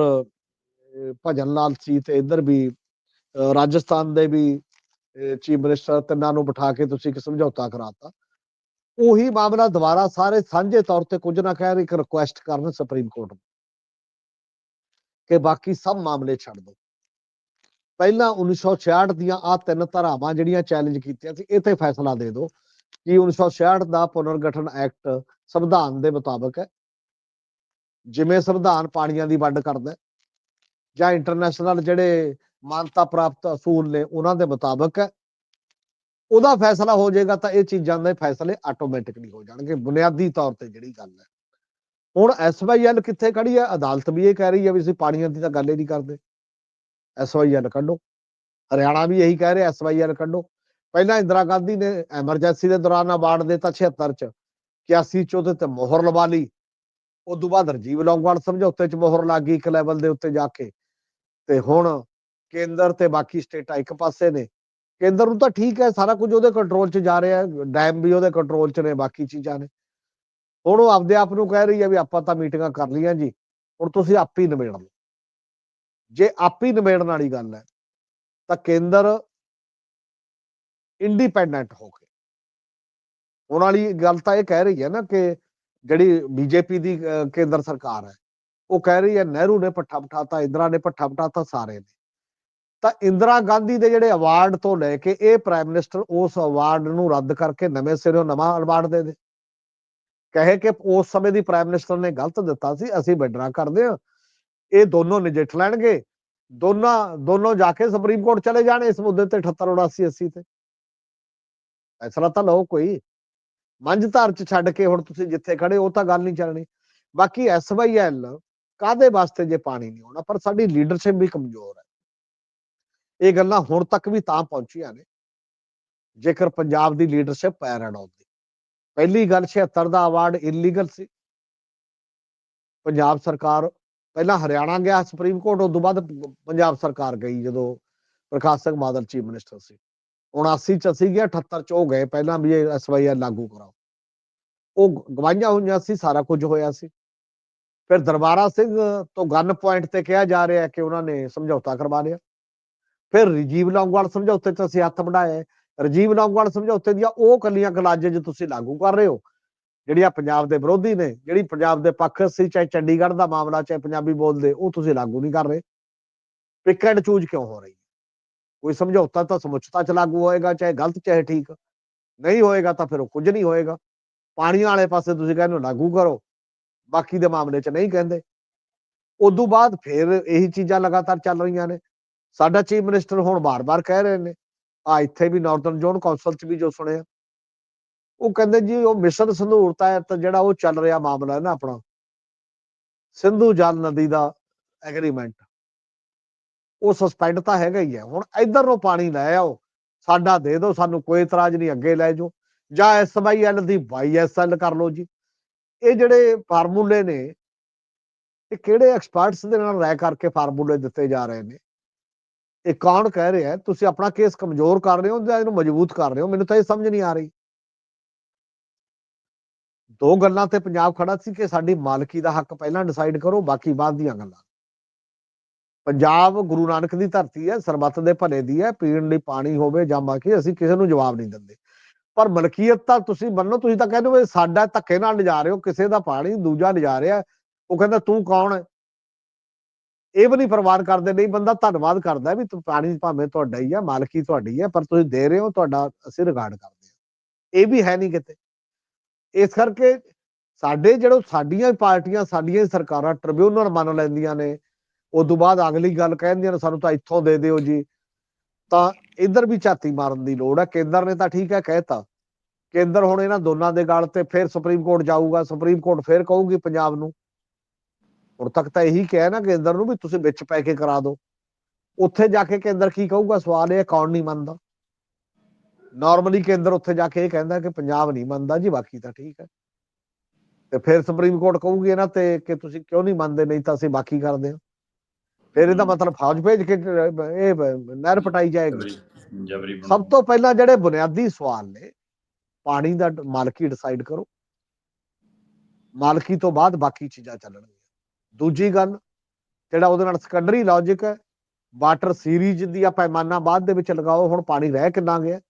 ਭਜਨ ਲਾਲ ਸੀ ਤੇ ਇੱਧਰ ਵੀ ਰਾਜਸਥਾਨ ਦੇ ਵੀ ਚੀਫ ਮਿਨਿਸਟਰ ਤਿੰਨਾਂ ਨੂੰ ਬਿਠਾ ਕੇ ਤੁਸੀਂ ਇੱਕ ਸਮਝੌਤਾ ਕਰਾਤਾ। ਉਹੀ ਮਾਮਲਾ ਦੁਬਾਰਾ ਸਾਰੇ ਸਾਂਝੇ ਤੌਰ ਤੇ ਕੁਝ ਨਾ ਕਹਿ ਇੱਕ ਰਿਕੁਐਸਟ ਕਰਨ ਸੁਪਰੀਮ ਕੋਰਟ ਨੂੰ ਕਿ ਬਾਕੀ ਸਭ ਮਾਮਲੇ ਛੱਡ ਦਿਓ। ਪਹਿਲਾਂ 1966 ਦੀਆਂ ਆ ਤਿੰਨ ਧਾਰਾਵਾਂ ਜਿਹੜੀਆਂ ਚੈਲੰਜ ਕੀਤੀਆਂ ਸੀ, ਇਹ ਤੇ ਫੈਸਲਾ ਦੇ ਦਿਓ ਕਿ 1966 ਦਾ ਪੁਨਰਗਠਨ ਐਕਟ ਸੰਵਿਧਾਨ ਦੇ ਮੁਤਾਬਕ ਹੈ। ਜਿਵੇਂ ਸੰਵਿਧਾਨ ਪਾਣੀਆਂ ਦੀ ਵੰਡ ਕਰਦਾ ਜਾਂ ਇੰਟਰਨੈਸ਼ਨਲ ਜਿਹੜੇ ਮਾਨਤਾ ਪ੍ਰਾਪਤ ਅਸੂਲ ਨੇ ਉਹਨਾਂ ਦੇ ਮੁਤਾਬਕ ਹੈ, ਉਹਦਾ ਫੈਸਲਾ ਹੋ ਜਾਏਗਾ ਤਾਂ ਇਹ ਚੀਜ਼ਾਂ ਦੇ ਫੈਸਲੇ ਆਟੋਮੈਟਿਕਲੀ ਹੋ ਜਾਣਗੇ, ਬੁਨਿਆਦੀ ਤੌਰ ਤੇ ਜਿਹੜੀ ਗੱਲ ਹੈ। ਹੁਣ ਐਸਵਾਈਐਲ ਕਿੱਥੇ ਖੜੀ ਹੈ? ਅਦਾਲਤ ਵੀ ਇਹ ਕਹਿ ਰਹੀ ਹੈ ਵੀ ਅਸੀਂ ਪਾਣੀਆਂ ਦੀ ਤਾਂ ਗੱਲ ਹੀ ਨਹੀਂ ਕਰਦੇ। ਐਸਵਾਈਐਲ ਕੱਢੋ। ਹਰਿਆਣਾ ਵੀ ਇਹੀ ਕਹਿ ਰਿਹਾ ਐਸਵਾਈਐਲ ਕੱਢੋ। ਪਹਿਲਾਂ ਇੰਦਰਾ ਗਾਂਧੀ ਨੇ ਐਮਰਜੈਂਸੀ ਦੇ ਦੌਰਾਨ ਅਵਾਰਡ ਦਿੱਤਾ 76 ਚ 81 ਚ ਉਹਦੇ ਤੇ ਮੋਹਰ ਲਵਾ ਲਈ। ਉਸ ਤੋਂ ਬਾਅਦ ਰਜੀਵ ਲੌਂਗਵਾਲ ਸਮਝੌਤੇ ਚ ਮੋਹਰ ਲੱਗ ਗਈ ਇੱਕ ਲੈਵਲ ਦੇ ਉੱਤੇ ਜਾ ਕੇ। ਤੇ ਹੁਣ ਕੇਂਦਰ ਤੇ ਬਾਕੀ ਸਟੇਟਾਂ ਇੱਕ ਪਾਸੇ ਨੇ। ਕੇਂਦਰ ਨੂੰ ਤਾਂ ਠੀਕ ਹੈ, ਸਾਰਾ ਕੁਝ ਉਹਦੇ ਕੰਟਰੋਲ 'ਚ ਜਾ ਰਿਹਾ ਡੈਮ ਵੀ ਉਹਦੇ ਕੰਟਰੋਲ 'ਚ ਨੇ, ਬਾਕੀ ਚੀਜ਼ਾਂ ਨੇ। ਹੁਣ ਉਹ ਆਪਦੇ ਆਪ ਨੂੰ ਕਹਿ ਰਹੀ ਹੈ ਵੀ ਆਪਾਂ ਤਾਂ ਮੀਟਿੰਗਾਂ ਕਰ ਲਈਆਂ ਜੀ, ਹੁਣ ਤੁਸੀਂ ਆਪ ਹੀ ਨਿਬੇੜ ਲਓ। ਜੇ ਆਪ ਹੀ ਨਿਬੇੜਨ ਵਾਲੀ ਗੱਲ ਹੈ, ਤਾਂ ਕੇਂਦਰ ਇੰਡੀਪੈਂਡੈਂਟ ਹੋ ਕੇ। ਉਹਨਾਂ ਵਾਲੀ ਗੱਲ ਤਾਂ ਇਹ ਕਹਿ ਰਹੀ ਹੈ ਨਾ ਕਿ ਜਿਹੜੀ ਬੀਜੇਪੀ ਦੀ ਕੇਂਦਰ ਸਰਕਾਰ ਹੈ, ਉਹ ਕਹਿ ਰਹੀ ਹੈ ਨਹਿਰੂ ਨੇ ਪੱਠਾ ਪਠਾਤਾ ਇੰਦਰਾ ਨੇ ਪੱਠਾ ਪਠਾਤਾ ਸਾਰੇ ਨੇ। ਤਾਂ ਇੰਦਰਾ ਗਾਂਧੀ ਦੇ ਜਿਹੜੇ ਅਵਾਰਡ ਤੋਂ ਲੈ ਕੇ ਇਹ ਪ੍ਰਾਈਮ ਮਿਨਿਸਟਰ ਉਸ ਅਵਾਰਡ ਨੂੰ ਰੱਦ ਕਰਕੇ ਨਵੇਂ ਸਿਰੋਂ ਨਵਾਂ ਅਵਾਰਡ ਦੇ ਦੇ। ਕਹੇ ਕਿ ਉਸ ਸਮੇਂ ਦੀ ਪ੍ਰਾਈਮ ਮਿਨਿਸਟਰ ਨੇ ਗਲਤ ਦਿੱਤਾ ਸੀ, ਅਸੀਂ ਵਿਡਰਾ ਕਰਦੇ ਹਾਂ। ਇਹ ਦੋਨੋਂ ਨਜਿੱਠ ਲੈਣਗੇ। ਦੋਨਾਂ, ਦੋਨੋਂ ਜਾ ਕੇ ਸੁਪਰੀਮ ਕੋਰਟ ਚਲੇ ਜਾਣ ਇਸ ਮੁੱਦੇ ਤੇ 78 79 80 ਤੇ। ਫੈਸਲਾ ਤਾਂ ਲਓ ਕੋਈ। ਮੰਝਧਾਰ ਚ ਛੱਡ ਕੇ ਹੁਣ ਤੁਸੀਂ ਜਿੱਥੇ ਖੜੇ ਉਹ ਤਾਂ ਗੱਲ ਨਹੀਂ ਚੱਲਣੀ। ਬਾਕੀ ਐਸਵਾਈਐਲ ਕਾਦੇ ਵਾਸਤੇ ਜੇ ਪਾਣੀ ਨਹੀਂ ਆਉਣਾ? ਪਰ ਸਾਡੀ ਲੀਡਰਸ਼ਿਪ ਵੀ ਕਮਜ਼ੋਰ ਹੈ। ਇਹ ਗੱਲਾਂ ਹੁਣ ਤੱਕ ਵੀ ਤਾਂ ਪਹੁੰਚੀਆਂ ਨੇ। ਜੇਕਰ ਪੰਜਾਬ ਦੀ ਲੀਡਰਸ਼ਿਪ ਪੈਰ ਅਡਾਉਂਦੀ ਪਹਿਲੀ ਗੱਲ 76 ਦਾ ਅਵਾਰਡ ਇਲੀਗਲ ਸੀ। ਪੰਜਾਬ ਸਰਕਾਰ ਪਹਿਲਾਂ ਹਰਿਆਣਾ ਗਿਆ, ਸੁਪਰੀਮ ਕੋਰਟ ਉਸ ਤੋਂ ਬਾਅਦ ਪੰਜਾਬ ਸਰਕਾਰ ਗਈ ਜਦੋਂ ਪ੍ਰਕਾਸ਼ ਸਿੰਘ ਬਾਦਲ ਚੀਫ ਮਿਨਿਸਟਰ ਸੀ। 79 ਚ ਅਸੀਂ ਗਿਆ 78 ਚ ਉਹ ਗਏ, ਪਹਿਲਾਂ ਵੀ ਇਹ ਐਸਵਾਈਆਰ ਲਾਗੂ ਕਰਾਓ। ਉਹ ਗਵਾਹੀਆਂ ਹੋਈਆਂ ਸੀ, ਸਾਰਾ ਕੁਝ ਹੋਇਆ ਸੀ। ਫਿਰ ਦਰਬਾਰਾ ਸਿੰਘ ਤੋਂ ਗਨ ਪੁਆਇੰਟ ਤੇ ਕਿਹਾ ਜਾ ਰਿਹਾ ਕਿ ਉਹਨਾਂ ਨੇ ਸਮਝੌਤਾ ਕਰਵਾ ਲਿਆ। ਫਿਰ ਰਜੀਵ ਲੌਂਗੋਵਾਲ ਸਮਝੌਤੇ ਤੇ ਅਸੀਂ ਹੱਥ ਵਢਾਏ ਰਜੀਵ ਲੌਂਗੋਵਾਲ ਸਮਝੌਤੇ ਦੀਆਂ ਉਹ ਕੱਲੀਆਂ ਕਲਾਜੇ ਤੁਸੀਂ ਲਾਗੂ ਕਰ ਰਹੇ ਹੋ। ਜਿਹੜੀਆਂ ਪੰਜਾਬ ਦੇ ਵਿਰੋਧੀ ਨੇ, ਜਿਹੜੀ ਪੰਜਾਬ ਦੇ ਪੱਖ ਸੀ, ਚਾਹੇ ਚੰਡੀਗੜ੍ਹ ਦਾ ਮਾਮਲਾ, ਚਾਹੇ ਪੰਜਾਬੀ ਬੋਲਦੇ, ਉਹ ਤੁਸੀਂ ਲਾਗੂ ਨਹੀਂ ਕਰ ਰਹੇ। ਪਿਕ ਐਂਡ ਚੂਜ਼ ਕਿਉਂ ਹੋ ਰਹੀ ਹੈ? ਕੋਈ ਸਮਝੌਤਾ ਤਾਂ ਸਮੁੱਚਤਾ ਚ ਲਾਗੂ ਹੋਏਗਾ, ਚਾਹੇ ਗਲਤ, ਚਾਹੇ ਠੀਕ। ਨਹੀਂ ਹੋਏਗਾ ਤਾਂ ਫਿਰ ਉਹ ਕੁਝ ਨਹੀਂ ਹੋਏਗਾ। ਪਾਣੀ ਵਾਲੇ ਪਾਸੇ ਤੁਸੀਂ ਕਹਿੰਦੇ ਹੋ, ਲਾਗੂ ਕਰੋ। ਬਾਕੀ ਦੇ ਮਾਮਲੇ ਚ ਨਹੀਂ ਕਹਿੰਦੇ। ਉਦੋਂ ਬਾਅਦ ਫਿਰ ਇਹੀ ਚੀਜ਼ਾਂ ਲਗਾਤਾਰ ਚੱਲ ਰਹੀਆਂ ਨੇ। ਸਾਡਾ ਚੀਫ ਮਿਨਿਸਟਰ ਹੁਣ ਬਾਰ-ਬਾਰ ਕਹਿ ਰਹੇ ਨੇ, ਆ ਇੱਥੇ ਵੀ ਨਾਰਥਰਨ ਜ਼ੋਨ ਕੌਂਸਲ ਚ ਵੀ ਜੋ ਸੁਣਿਆ। ਉਹ ਕਹਿੰਦੇ ਜੀ, ਉਹ ਮਿਸ਼ਨ ਸੰਧੂਰ ਤਹਿਤ ਜਿਹੜਾ ਉਹ ਚੱਲ ਰਿਹਾ ਮਾਮਲਾ ਹੈ ਨਾ ਆਪਣਾ। ਸਿੰਧੂ ਜਲ ਨਦੀ ਦਾ ਐਗਰੀਮੈਂਟ ਉਹ ਸਸਪੈਂਡ ਤਾਂ ਹੈਗਾ ਹੀ ਹੈ। ਹੁਣ ਇਧਰ ਨੂੰ ਪਾਣੀ ਲੈ ਆਓ। ਸਾਡਾ ਦੇ ਦਿਓ, ਸਾਨੂੰ ਕੋਈ ਇਤਰਾਜ਼ ਨਹੀਂ, ਅੱਗੇ ਲੈ ਜਾਓ। ਜਾਂ ਐਸਵਾਈਐਲ ਦੀ ਵਾਈਐਸਐਲ ਕਰ ਲਓ ਜੀ। ਇਹ ਜਿਹੜੇ ਫਾਰਮੂਲੇ ਨੇ, ਇਹ ਕਿਹੜੇ ਐਕਸਪਰਟਸ ਦੇ ਨਾਲ ਰਾਇ ਕਰਕੇ ਫਾਰਮੂਲੇ ਦਿੱਤੇ ਜਾ ਰਹੇ ਨੇ? ਇਹ ਕੌਣ ਕਹਿ ਰਿਹਾ ਤੁਸੀਂ ਆਪਣਾ ਕੇਸ ਕਮਜ਼ੋਰ ਕਰ ਰਹੇ ਹੋ ਜਾਂ ਇਹਨੂੰ ਮਜ਼ਬੂਤ ਕਰ ਰਹੇ ਹੋ? ਮੈਨੂੰ ਤਾਂ ਇਹ ਸਮਝ ਨਹੀਂ ਆ ਰਹੀ। ਦੋ ਗੱਲਾਂ ਤੇ ਪੰਜਾਬ ਖੜਾ ਸੀ ਕਿ ਸਾਡੀ ਮਾਲਕੀ ਦਾ ਹੱਕ ਪਹਿਲਾਂ ਡਿਸਾਈਡ ਕਰੋ, ਬਾਕੀ ਬਾਅਦ ਦੀਆਂ ਗੱਲਾਂ। ਪੰਜਾਬ ਗੁਰੂ ਨਾਨਕ ਦੀ ਧਰਤੀ ਹੈ, ਸਰਬੱਤ ਦੇ ਭਲੇ ਦੀ ਹੈ, ਪੀਣ ਲਈ ਪਾਣੀ ਹੋਵੇ ਜਾਂ ਬਾਕੀ, ਅਸੀਂ ਕਿਸੇ ਨੂੰ ਜਵਾਬ ਨਹੀਂ ਦਿੰਦੇ। ਪਰ ਮਲਕੀਅਤ ਤਾਂ ਤੁਸੀਂ ਮੰਨੋ, ਤੁਸੀਂ ਤਾਂ ਕਹਿੰਦੇ ਹੋ ਸਾਡਾ ਧੱਕੇ ਨਾਲ ਲਿਜਾ ਰਹੇ ਹੋ, ਕਿਸੇ ਦਾ ਪਾਣੀ ਦੂਜਾ ਲਿਜਾ ਰਿਹਾ ਉਹ ਕਹਿੰਦਾ ਤੂੰ ਕੌਣ ਹੈ? ਇਹ ਵੀ ਨਹੀਂ ਪਰਵਾਹ ਕਰਦੇ, ਨਹੀਂ ਬੰਦਾ ਧੰਨਵਾਦ ਕਰਦਾ ਵੀ ਤੂੰ ਪਾਣੀ ਭਾਵੇਂ ਤੁਹਾਡਾ ਹੀ ਹੈ, ਮਾਲਕੀ ਤੁਹਾਡੀ ਹੈ, ਪਰ ਤੁਸੀਂ ਦੇ ਰਹੇ ਹੋ, ਤੁਹਾਡਾ ਅਸੀਂ ਰਿਗਾਰਡ ਕਰਦੇ ਹਾਂ। ਇਹ ਵੀ ਹੈ ਨਹੀਂ ਕਿਤੇ। ਇਸ ਕਰਕੇ ਸਾਡੇ ਜਿਹੜੋ ਸਾਡੀਆਂ ਪਾਰਟੀਆਂ, ਸਾਡੀਆਂ ਹੀ ਸਰਕਾਰਾਂ ਟ੍ਰਿਬਿਊਨਲ ਮੰਨ ਲੈਂਦੀਆਂ ਨੇ। ਉਸ ਤੋਂ ਬਾਅਦ ਅਗਲੀ ਗੱਲ ਕਹਿੰਦੀਆਂ ਨੇ, ਸਾਨੂੰ ਤਾਂ ਇੱਥੋਂ ਦੇ ਦਿਓ ਜੀ। ਤਾਂ ਇੱਧਰ ਵੀ ਝਾਤੀ ਮਾਰਨ ਦੀ ਲੋੜ ਹੈ ਕੇਂਦਰ ਨੇ ਤਾਂ ਠੀਕ ਹੈ ਕਹਿਤਾ। ਕੇਂਦਰ ਹੁਣ ਇਹਨਾਂ ਦੋਨਾਂ ਦੇ ਗੱਲ ਤੇ ਫਿਰ ਸੁਪਰੀਮ ਕੋਰਟ ਜਾਊਗਾ। ਸੁਪਰੀਮ ਕੋਰਟ ਫਿਰ ਕਹੂਗੀ ਪੰਜਾਬ ਨੂੰ। ਹੁਣ ਤੱਕ ਤਾਂ ਇਹੀ ਕਿਹਾ ਨਾ ਕੇਂਦਰ ਨੂੰ ਵੀ ਤੁਸੀਂ ਵਿੱਚ ਪੈ ਕੇ ਕਰਾ ਦਿਓ। ਉੱਥੇ ਜਾ ਕੇ ਕੇਂਦਰ ਕੀ ਕਹੂਗਾ? ਸਵਾਲ ਇਹ ਕੌਣ ਨਹੀਂ ਮੰਨਦਾ। ਨਾਰਮਲੀ ਕੇਂਦਰ ਉੱਥੇ ਜਾ ਕੇ ਇਹ ਕਹਿੰਦਾ ਕਿ ਪੰਜਾਬ ਨਹੀਂ ਮੰਨਦਾ ਜੀ ਬਾਕੀ ਤਾਂ ਠੀਕ ਹੈ। ਤੇ ਫਿਰ ਸੁਪਰੀਮ ਕੋਰਟ ਕਹੂਗੀ ਇਹਨਾਂ ਤੇ ਕਿ ਤੁਸੀਂ ਕਿਉਂ ਨਹੀਂ ਮੰਨਦੇ ਨਹੀਂ ਤਾਂ ਅਸੀਂ ਬਾਕੀ ਕਰਦੇ ਹਾਂ। ਫਿਰ ਇਹਦਾ। ਮਤਲਬ ਫੌਜ ਭੇਜ ਕੇ ਇਹ ਨਹਿਰ ਪਟਾਈ ਜਾਏਗੀ।
ਜਬਰੀ
ਸਭ ਤੋਂ ਪਹਿਲਾਂ ਜਿਹੜੇ ਬੁਨਿਆਦੀ ਸਵਾਲ ਨੇ ਪਾਣੀ ਦਾ ਮਾਲਕੀ ਡਿਸਾਈਡ ਕਰੋ। ਮਾਲਕੀ ਤੋਂ ਬਾਅਦ ਬਾਕੀ ਚੀਜ਼ਾਂ ਚੱਲਣਗੀਆਂ। ਦੂਜੀ ਗੱਲ ਜਿਹੜਾ ਉਹਦੇ ਨਾਲ ਸੈਕੰਡਰੀ ਲੌਜੀਕ ਹੈ ਵਾਟਰ ਸੀਰੀਜ਼ ਦੀਆਂ ਪੈਮਾਨਾ ਬਾਅਦ ਦੇ ਵਿੱਚ ਲਗਾਓ ਹੁਣ ਪਾਣੀ ਰਹਿ ਕਿੰਨਾ ਗਿਆ।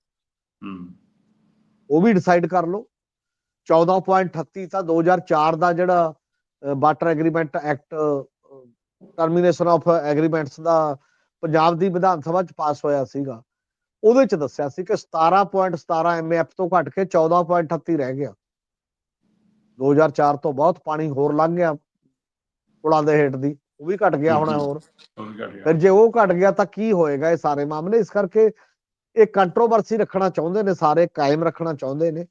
ਉਹ ਵੀ ਡਿਸਾਈਡ ਕਰ ਲਓ। 14.38 ਤਾਂ 2004 ਦਾ ਜਿਹੜਾ water agreement act termination of agreements ਦਾ ਪੰਜਾਬ ਦੀ ਵਿਧਾਨ ਸਭਾ ਚ ਪਾਸ ਹੋਇਆ ਸੀਗਾ। ਉਹਦੇ ਚ ਦੱਸਿਆ ਸੀ ਕਿ 17.17 ਐਮਐਫ ਤੋਂ ਘਟ ਕੇ 14.38 ਰਹਿ ਗਿਆ। 2004 ਤੋਂ ਬਹੁਤ ਪਾਣੀ ਹੋਰ ਲੰਘ ਗਿਆ ਪੁਲਾਂ ਦੇ ਹੇਠ ਦੀ। ਉਹ ਵੀ ਘਟ ਗਿਆ ਹੋਣਾ। ਹੋਰ। ਫਿਰ ਜੇ ਉਹ ਘਟ ਗਿਆ ਤਾਂ ਕੀ ਹੋਏਗਾ ਇਹ ਸਾਰੇ ਮਾਮਲੇ? ਇਸ ਕਰਕੇ ਇਹ ਕੰਟਰੋਵਰਸੀ ਰੱਖਣਾ ਚਾਹੁੰਦੇ ਨੇ, ਸਾਰੇ ਕਾਇਮ ਰੱਖਣਾ ਚਾਹੁੰਦੇ ਨੇ,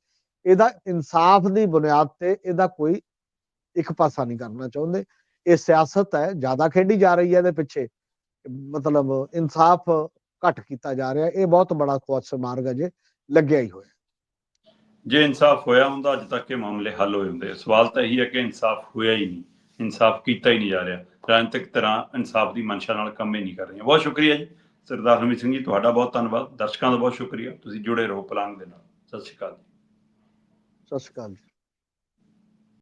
ਇਹਦਾ ਇਨਸਾਫ ਦੀ ਬੁਨਿਆਦ ਤੇ ਇਹਦਾ ਕੋਈ ਇੱਕ ਪਾਸਾ ਨਹੀਂ ਕਰਨਾ ਚਾਹੁੰਦੇ। ਇਹ ਸਿਆਸਤ ਹੈ, ਜ਼ਿਆਦਾ ਖੇਡੀ ਜਾ ਰਹੀ ਹੈ ਇਹਦੇ ਪਿੱਛੇ। ਮਤਲਬ ਇਨਸਾਫ ਘੱਟ ਕੀਤਾ ਜਾ ਰਿਹਾ, ਇਹ ਬਹੁਤ ਬੜਾ ਖੁਆਸ ਮਾਰਗ ਅਜੇ ਲੱਗਿਆ ਹੀ ਹੋਇਆ।
ਜੇ ਇਨਸਾਫ ਹੋਇਆ ਹੁੰਦਾ, ਅੱਜ ਤੱਕ ਇਹ ਮਾਮਲੇ ਹੱਲ ਹੋਏ ਹੁੰਦੇ। ਸਵਾਲ ਤਾਂ ਇਹੀ ਹੈ ਕਿ ਇਨਸਾਫ ਹੋਇਆ ਹੀ ਨਹੀਂ, ਇਨਸਾਫ ਕੀਤਾ ਹੀ ਨਹੀਂ ਜਾ ਰਿਹਾ। ਰਾਜਨੀਤਿਕ ਤਰ੍ਹਾਂ ਇਨਸਾਫ ਦੀ ਮਨਸ਼ਾ ਨਾਲ ਕੰਮ ਹੀ ਨਹੀਂ ਕਰ ਰਹੀਆਂ। ਬਹੁਤ ਸ਼ੁਕਰੀਆ ਜੀ। ਸਰਦਾਰ ਹਰਮੀਤ ਸਿੰਘ ਜੀ, ਤੁਹਾਡਾ ਬਹੁਤ ਧੰਨਵਾਦ। ਦਰਸ਼ਕਾਂ ਦਾ ਬਹੁਤ ਸ਼ੁਕਰੀਆ। ਤੁਸੀਂ ਜੁੜੇ ਰਹੋ ਪਲਾਂਗ ਦੇ ਨਾਲ। ਸਤਿ ਸ਼੍ਰੀ ਅਕਾਲ ਜੀ।
ਸਤਿ ਸ਼੍ਰੀ ਅਕਾਲ ਜੀ।